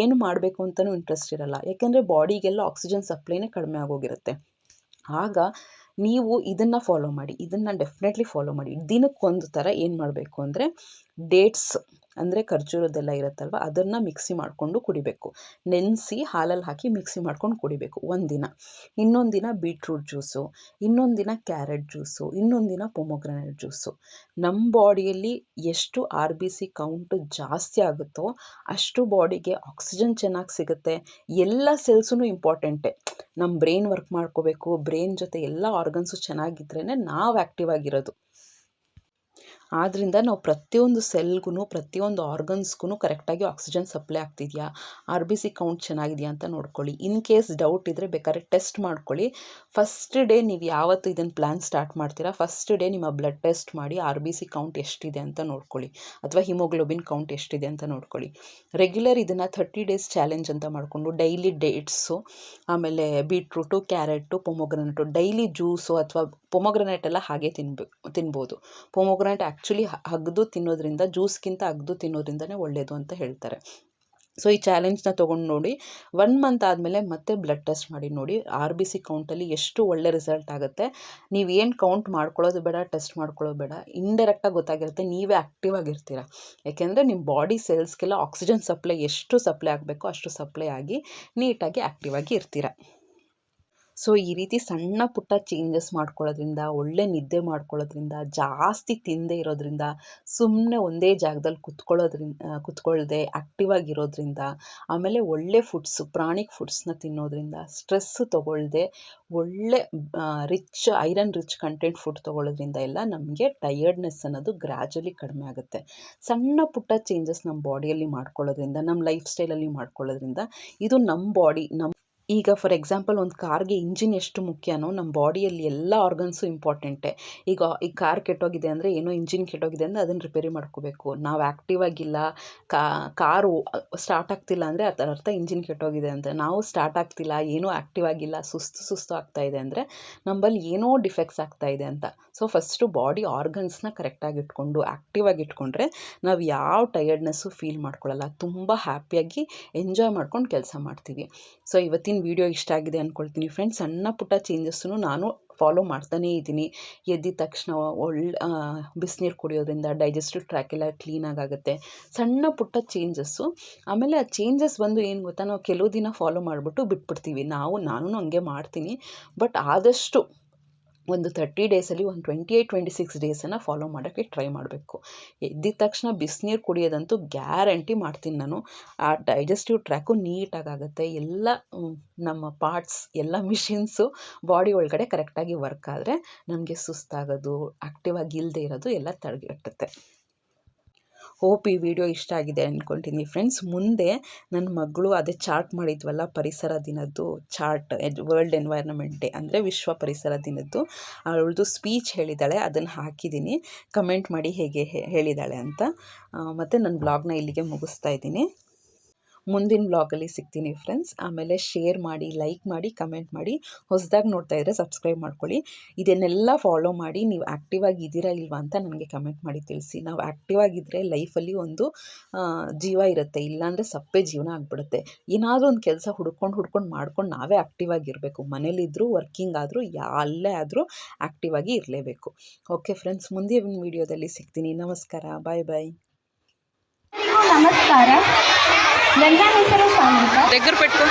ಏನು ಮಾಡಬೇಕು ಅಂತಲೂ ಇಂಟ್ರೆಸ್ಟ್ ಇರಲ್ಲ. ಯಾಕೆಂದರೆ ಬಾಡಿಗೆಲ್ಲ ಆಕ್ಸಿಜನ್ ಸಪ್ಲೈನೇ ಕಡಿಮೆ ಆಗೋಗಿರುತ್ತೆ. ಆಗ ನೀವು ಇದನ್ನು ಫಾಲೋ ಮಾಡಿ, ಇದನ್ನು ಡೆಫಿನೆಟ್ಲಿ ಫಾಲೋ ಮಾಡಿ. ದಿನಕ್ಕೊಂದು ಥರ ಏನು ಮಾಡಬೇಕು ಅಂದರೆ ಡೇಟ್ಸ್ ಅಂದರೆ ಖರ್ಜೂರದ್ದೆಲ್ಲ ಇರುತ್ತಲ್ವ, ಅದನ್ನು ಮಿಕ್ಸಿ ಮಾಡಿಕೊಂಡು ಕುಡಿಬೇಕು. ನೆನೆಸಿ ಹಾಲಲ್ಲಿ ಹಾಕಿ ಮಿಕ್ಸಿ ಮಾಡ್ಕೊಂಡು ಕುಡಿಬೇಕು ಒಂದಿನ ಇನ್ನೊಂದು ದಿನ ಬೀಟ್ರೂಟ್ ಜ್ಯೂಸು, ಇನ್ನೊಂದು ದಿನ ಕ್ಯಾರೆಟ್ ಜ್ಯೂಸು, ಇನ್ನೊಂದು ದಿನ ಪೊಮೊಗ್ರನೇಟ್ ಜ್ಯೂಸು. ನಮ್ಮ ಬಾಡಿಯಲ್ಲಿ ಎಷ್ಟು ಆರ್ ಬಿ ಸಿ ಕೌಂಟು ಜಾಸ್ತಿ ಆಗುತ್ತೋ ಅಷ್ಟು ಬಾಡಿಗೆ ಆಕ್ಸಿಜನ್ ಚೆನ್ನಾಗಿ ಸಿಗುತ್ತೆ. ಎಲ್ಲ ಸೆಲ್ಸೂ ಇಂಪಾರ್ಟೆಂಟೇ. ನಮ್ಮ ಬ್ರೈನ್ ವರ್ಕ್ ಮಾಡ್ಕೋಬೇಕು, ಬ್ರೈನ್ ಜೊತೆ ಎಲ್ಲ ಆರ್ಗನ್ಸು ಚೆನ್ನಾಗಿದ್ರೇ ನಾವು ಆ್ಯಕ್ಟಿವ್ ಆಗಿರೋದು. ಆದ್ದರಿಂದ ನಾವು ಪ್ರತಿಯೊಂದು ಸೆಲ್ಗೂ ಪ್ರತಿಯೊಂದು ಆರ್ಗನ್ಸ್ಗೂ ಕರೆಕ್ಟಾಗಿ ಆಕ್ಸಿಜನ್ ಸಪ್ಲೈ ಆಗ್ತಿದೆಯಾ? ಆರ್ ಬಿ ಸಿ ಕೌಂಟ್ ಚೆನ್ನಾಗಿದೆಯಾ ಅಂತ ನೋಡ್ಕೊಳ್ಳಿ. ಇನ್ ಕೇಸ್ ಡೌಟ್ ಇದ್ದರೆ ಬೇಕಾದ್ರೆ ಟೆಸ್ಟ್ ಮಾಡ್ಕೊಳ್ಳಿ. ಫಸ್ಟ್ ಡೇ ನೀವು ಯಾವತ್ತು ಇದನ್ನು ಪ್ಲ್ಯಾನ್ ಸ್ಟಾರ್ಟ್ ಮಾಡ್ತೀರಾ? ಫಸ್ಟ್ ಡೇ ನಿಮ್ಮ ಬ್ಲಡ್ ಟೆಸ್ಟ್ ಮಾಡಿ ಆರ್ ಬಿ ಸಿ ಕೌಂಟ್ ಎಷ್ಟಿದೆ ಅಂತ ನೋಡ್ಕೊಳ್ಳಿ. ಅಥವಾ ಹಿಮೋಗ್ಲೋಬಿನ್ ಕೌಂಟ್ ಎಷ್ಟಿದೆ ಅಂತ ನೋಡ್ಕೊಳ್ಳಿ. ರೆಗ್ಯುಲರ್ ಇದನ್ನು ಥರ್ಟಿ ಡೇಸ್ ಚಾಲೆಂಜ್ ಅಂತ ಮಾಡಿಕೊಂಡು ಡೈಲಿ ಡೇಟ್ಸು ಆಮೇಲೆ beetroot carrot pomegranate daily juice ಅಥವಾ ಪೊಮೊಗ್ರನೇಟ್ ಎಲ್ಲ ಹಾಗೆ ತಿನ್ಬೇಕು ತಿನ್ಬೋದು. ಪೊಮೊಗ್ರನೇಟ್ ಆ್ಯಕ್ಚುಲಿ ಅಗ್ದು ತಿನ್ನೋದ್ರಿಂದ ಜ್ಯೂಸ್ಗಿಂತ ಅಗ್ದು ತಿನ್ನೋದ್ರಿಂದನೇ ಒಳ್ಳೆಯದು ಅಂತ ಹೇಳ್ತಾರೆ. ಸೊ ಈ ಚಾಲೆಂಜ್ನ ತೊಗೊಂಡು ನೋಡಿ ಒನ್ ಮಂತ್ ಆದಮೇಲೆ ಮತ್ತೆ ಬ್ಲಡ್ ಟೆಸ್ಟ್ ಮಾಡಿ ನೋಡಿ ಆರ್ ಬಿ ಸಿ ಕೌಂಟಲ್ಲಿ ಎಷ್ಟು ಒಳ್ಳೆ ರಿಸಲ್ಟ್ ಆಗುತ್ತೆ. ನೀವು ಏನು ಕೌಂಟ್ ಮಾಡ್ಕೊಳ್ಳೋದು ಬೇಡ ಟೆಸ್ಟ್ ಮಾಡ್ಕೊಳ್ಳೋದು ಬೇಡ ಇಂಡೈರೆಕ್ಟಾಗಿ ಗೊತ್ತಾಗಿರುತ್ತೆ, ನೀವೇ ಆ್ಯಕ್ಟಿವ್ ಆಗಿರ್ತೀರ. ಯಾಕೆಂದರೆ ನಿಮ್ಮ ಬಾಡಿ ಸೆಲ್ಸ್ಗೆಲ್ಲ ಆಕ್ಸಿಜನ್ ಸಪ್ಲೈ ಎಷ್ಟು ಸಪ್ಲೈ ಆಗಬೇಕೋ ಅಷ್ಟು ಸಪ್ಲೈ ಆಗಿ ನೀಟಾಗಿ ಆ್ಯಕ್ಟಿವ್ ಆಗಿ ಇರ್ತೀರ. ಸೊ ಈ ರೀತಿ ಸಣ್ಣ ಪುಟ್ಟ ಚೇಂಜಸ್ ಮಾಡ್ಕೊಳ್ಳೋದ್ರಿಂದ, ಒಳ್ಳೆ ನಿದ್ದೆ ಮಾಡ್ಕೊಳ್ಳೋದ್ರಿಂದ, ಜಾಸ್ತಿ ತಿಂದೇ ಇರೋದ್ರಿಂದ ಸುಮ್ಮನೆ ಒಂದೇ ಜಾಗದಲ್ಲಿ ಕುತ್ಕೊಳ್ಳೋದ್ರಿಂದ ಕುತ್ಕೊಳ್ಳದೆ ಆ್ಯಕ್ಟಿವ್ ಆಗಿರೋದ್ರಿಂದ, ಆಮೇಲೆ ಒಳ್ಳೆ ಫುಡ್ಸು ಪ್ರಾಣಿಕ್ ಫುಡ್ಸ್ನ ತಿನ್ನೋದ್ರಿಂದ ಸ್ಟ್ರೆಸ್ಸು ತೊಗೊಳ್ಳದೆ ಒಳ್ಳೆ rich iron rich content food ತೊಗೊಳ್ಳೋದ್ರಿಂದ ಎಲ್ಲ ನಮಗೆ ಟಯರ್ಡ್ನೆಸ್ ಅನ್ನೋದು ಗ್ರ್ಯಾಜುಲಿ ಕಡಿಮೆ ಆಗುತ್ತೆ. ಸಣ್ಣ ಪುಟ್ಟ ಚೇಂಜಸ್ ನಮ್ಮ ಬಾಡಿಯಲ್ಲಿ ಮಾಡ್ಕೊಳ್ಳೋದ್ರಿಂದ ನಮ್ಮ ಲೈಫ್ ಸ್ಟೈಲಲ್ಲಿ ಮಾಡ್ಕೊಳ್ಳೋದ್ರಿಂದ, ಇದು ನಮ್ಮ ಬಾಡಿ ನಮ್ಮ ಈಗ ಫಾರ್ ಎಕ್ಸಾಂಪಲ್ ಒಂದು ಕಾರ್ಗೆ ಇಂಜಿನ್ ಎಷ್ಟು ಮುಖ್ಯನೋ ನಮ್ಮ ಬಾಡಿಯಲ್ಲಿ ಎಲ್ಲ ಆರ್ಗನ್ಸು ಇಂಪಾರ್ಟೆಂಟೇ ಈಗ ಈ ಕಾರ್ ಕೆಟ್ಟೋಗಿದೆ ಅಂದರೆ ಏನೋ ಇಂಜಿನ್ ಕೆಟ್ಟೋಗಿದೆ ಅಂದರೆ ಅದನ್ನು ರಿಪೇರಿ ಮಾಡ್ಕೋಬೇಕು. ನಾವು ಆ್ಯಕ್ಟಿವ್ ಆಗಿಲ್ಲ ಕಾರು ಸ್ಟಾರ್ಟ್ ಆಗ್ತಿಲ್ಲ ಅಂದರೆ ಅದರ ಅರ್ಥ ಇಂಜಿನ್ ಕೆಟ್ಟೋಗಿದೆ ಅಂತ. ನಾವು ಸ್ಟಾರ್ಟ್ ಆಗ್ತಿಲ್ಲ, ಏನೂ ಆ್ಯಕ್ಟಿವ್ ಆಗಿಲ್ಲ, ಸುಸ್ತು ಸುಸ್ತು ಇದೆ ಅಂದರೆ ನಮ್ಮಲ್ಲಿ ಏನೋ ಡಿಫೆಕ್ಟ್ಸ್ ಆಗ್ತಾ ಇದೆ ಅಂತ. ಸೊ ಫಸ್ಟು ಬಾಡಿ ಆರ್ಗನ್ಸ್ನ ಕರೆಕ್ಟಾಗಿ ಇಟ್ಕೊಂಡು ಆ್ಯಕ್ಟಿವ್ ಆಗಿ ಇಟ್ಕೊಂಡ್ರೆ ನಾವು ಯಾವ ಟಯರ್ಡ್ನೆಸ್ಸು ಫೀಲ್ ಮಾಡ್ಕೊಳ್ಳಲ್ಲ ತುಂಬ ಹ್ಯಾಪಿಯಾಗಿ ಎಂಜಾಯ್ ಮಾಡ್ಕೊಂಡು ಕೆಲಸ ಮಾಡ್ತೀವಿ. ಸೊ ಇವತ್ತಿನ ವಿಡಿಯೋ ಇಷ್ಟ ಆಗಿದೆ ಅಂದ್ಕೊಳ್ತೀನಿ ಫ್ರೆಂಡ್ಸ್ ಸಣ್ಣ ಪುಟ್ಟ ಚೇಂಜಸ್ಸನ್ನು ನಾನು ಫಾಲೋ ಮಾಡ್ತಾನೇ ಇದ್ದೀನಿ. ಎದ್ದಿದ ತಕ್ಷಣ ಒಳ್ಳೆ ಬಿಸಿನೀರು ಕುಡಿಯೋದ್ರಿಂದ ಡೈಜೆಸ್ಟಿವ್ ಟ್ರ್ಯಾಕ್ ಎಲ್ಲ ಆಗುತ್ತೆ ಸಣ್ಣ ಪುಟ್ಟ ಚೇಂಜಸ್ಸು ಆಮೇಲೆ ಆ ಚೇಂಜಸ್ ಬಂದು ಏನು ಗೊತ್ತಾ, ನಾವು ಕೆಲವು ದಿನ ಫಾಲೋ ಮಾಡಿಬಿಟ್ಟು ಬಿಟ್ಬಿಡ್ತೀವಿ. ನಾವು ನಾನು ಹಂಗೆ ಮಾಡ್ತೀನಿ. ಬಟ್ ಆದಷ್ಟು ಒಂದು ತರ್ಟಿ ಡೇಸಲ್ಲಿ ಒಂದು ಟ್ವೆಂಟಿ ಏಯ್ಟ್ ಟ್ವೆಂಟಿ ಸಿಕ್ಸ್ ಡೇಸನ್ನು ಫಾಲೋ ಮಾಡೋಕ್ಕೆ ಟ್ರೈ ಮಾಡಬೇಕು. ಎದ್ದಿದ ತಕ್ಷಣ ಬಿಸಿನೀರು ಕುಡಿಯೋದಂತೂ ಗ್ಯಾರಂಟಿ ಮಾಡ್ತೀನಿ ನಾನು. ಆ ಡೈಜೆಸ್ಟಿವ್ ಟ್ರ್ಯಾಕು ನೀಟಾಗುತ್ತೆ ಎಲ್ಲ ನಮ್ಮ ಪಾರ್ಟ್ಸ್ ಎಲ್ಲ ಮಿಷಿನ್ಸು ಬಾಡಿ ಒಳಗಡೆ ಕರೆಕ್ಟಾಗಿ ವರ್ಕ್ ಆದರೆ ನಮಗೆ ಸುಸ್ತಾಗೋದು ಆ್ಯಕ್ಟಿವ್ ಆಗಿ ಇಲ್ಲದೆ ಇರೋದು ಎಲ್ಲ ತಡೆಗಟ್ಟುತ್ತೆ. ಹೋಪ್ ಈ ವಿಡಿಯೋ ಇಷ್ಟ ಆಗಿದೆ ಅಂದ್ಕೊಳ್ತೀನಿ ಫ್ರೆಂಡ್ಸ್ ಮುಂದೆ ನನ್ನ ಮಗಳು ಅದೇ ಚಾರ್ಟ್ ಮಾಡಿದ್ವಲ್ಲ ಪರಿಸರ ದಿನದ್ದು ಚಾರ್ಟ್ ವರ್ಲ್ಡ್ ಎನ್ವೈರನ್ಮೆಂಟ್ ಡೇ ಅಂದರೆ ವಿಶ್ವ ಪರಿಸರ ದಿನದ್ದು. ಅವಳದು ಸ್ಪೀಚ್ ಹೇಳಿದ್ದಾಳೆ ಅದನ್ನು ಹಾಕಿದ್ದೀನಿ ಕಮೆಂಟ್ ಮಾಡಿ ಹೇಗೆ ಹೇಳಿದ್ದಾಳೆ ಅಂತ. ಮತ್ತು ನನ್ನ ಬ್ಲಾಗ್ನ ಇಲ್ಲಿಗೆ ಮುಗಿಸ್ತಾ ಇದ್ದೀನಿ. ಮುಂದಿನ ಬ್ಲಾಗಲ್ಲಿ ಸಿಗ್ತೀನಿ ಫ್ರೆಂಡ್ಸ್ ಆಮೇಲೆ ಶೇರ್ ಮಾಡಿ ಲೈಕ್ ಮಾಡಿ ಕಮೆಂಟ್ ಮಾಡಿ. ಹೊಸದಾಗಿ ನೋಡ್ತಾ ಇದ್ದರೆ ಸಬ್ಸ್ಕ್ರೈಬ್ ಮಾಡ್ಕೊಳ್ಳಿ. ಇದನ್ನೆಲ್ಲ ಫಾಲೋ ಮಾಡಿ. ನೀವು ಆ್ಯಕ್ಟಿವ್ ಆಗಿ ಇದ್ದೀರಾ ಇಲ್ವಾ ಅಂತ ನನಗೆ ಕಮೆಂಟ್ ಮಾಡಿ ತಿಳಿಸಿ. ನಾವು ಆ್ಯಕ್ಟಿವ್ ಆಗಿದ್ದರೆ ಲೈಫಲ್ಲಿ ಒಂದು ಜೀವ ಇರುತ್ತೆ. ಇಲ್ಲಾಂದರೆ ಸಪ್ಪೆ ಜೀವನ ಆಗಿಬಿಡುತ್ತೆ. ಏನಾದರೂ ಒಂದು ಕೆಲಸ ಹುಡ್ಕೊಂಡು ಹುಡ್ಕೊಂಡು ಮಾಡ್ಕೊಂಡು ನಾವೇ ಆ್ಯಕ್ಟಿವ್ ಆಗಿರಬೇಕು ಮನೇಲಿದ್ದರೂ ವರ್ಕಿಂಗ್ ಆದರೂ, ಯಾಲ್ಲೇ ಆದರೂ ಆ್ಯಕ್ಟಿವ್ ಆಗಿ ಇರಲೇಬೇಕು. ಓಕೆ ಫ್ರೆಂಡ್ಸ್ ಮುಂದಿನ ವೀಡಿಯೋದಲ್ಲಿ ಸಿಗ್ತೀನಿ. ನಮಸ್ಕಾರ. ಬಾಯ್ ಬಾಯ್ ನಮಸ್ಕಾರ. ನನ್ನ ಹೆಸರು ಸಾಂದ್ರಿಕಾ దగ్గర పెట్టుకో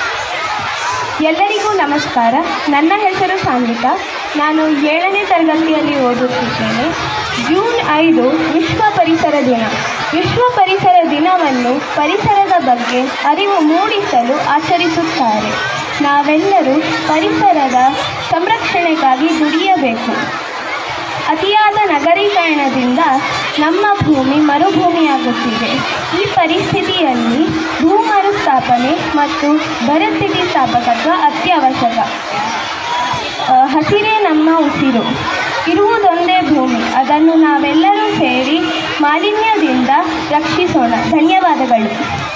ಎಲ್ಲರಿಗೂ ನಮಸ್ಕಾರ ನನ್ನ ಹೆಸರು ಸಾಂದ್ರಿಕಾ ನಾನು ಏಳನೇ ತರಗತಿಯಲ್ಲಿ ಓದುತ್ತಿದ್ದೇನೆ ಜೂನ್ ಐದು ವಿಶ್ವ ಪರಿಸರ ದಿನ ವಿಶ್ವ ಪರಿಸರ ದಿನವನ್ನು ಪರಿಸರದ ಬಗ್ಗೆ ಅರಿವು ಮೂಡಿಸಲು ಆಚರಿಸುತ್ತಾರೆ ನಾವೆಲ್ಲರೂ ಪರಿಸರದ ಸಂರಕ್ಷಣೆಗಾಗಿ ದುಡಿಯಬೇಕು ಅತಿಯಾದ ನಗರೀಕರಣದಿಂದ ನಮ್ಮ ಭೂಮಿ ಮರುಭೂಮಿಯಾಗುತ್ತಿದೆ. ಈ ಪರಿಸ್ಥಿತಿಯಲ್ಲಿ ಭೂ ಮರುಸ್ಥಾಪನೆ ಮತ್ತು ಬರಸ್ಥಿತಿ ಸ್ಥಾಪಕತ್ವ ಅತ್ಯವಶ್ಯಕ. ಹಸಿರೇ ನಮ್ಮ ಉಸಿರು. ಇರುವುದೊಂದೇ ಭೂಮಿ. ಅದನ್ನು ನಾವೆಲ್ಲರೂ ಸೇರಿ ಮಾಲಿನ್ಯದಿಂದ ರಕ್ಷಿಸೋಣ. ಧನ್ಯವಾದಗಳು.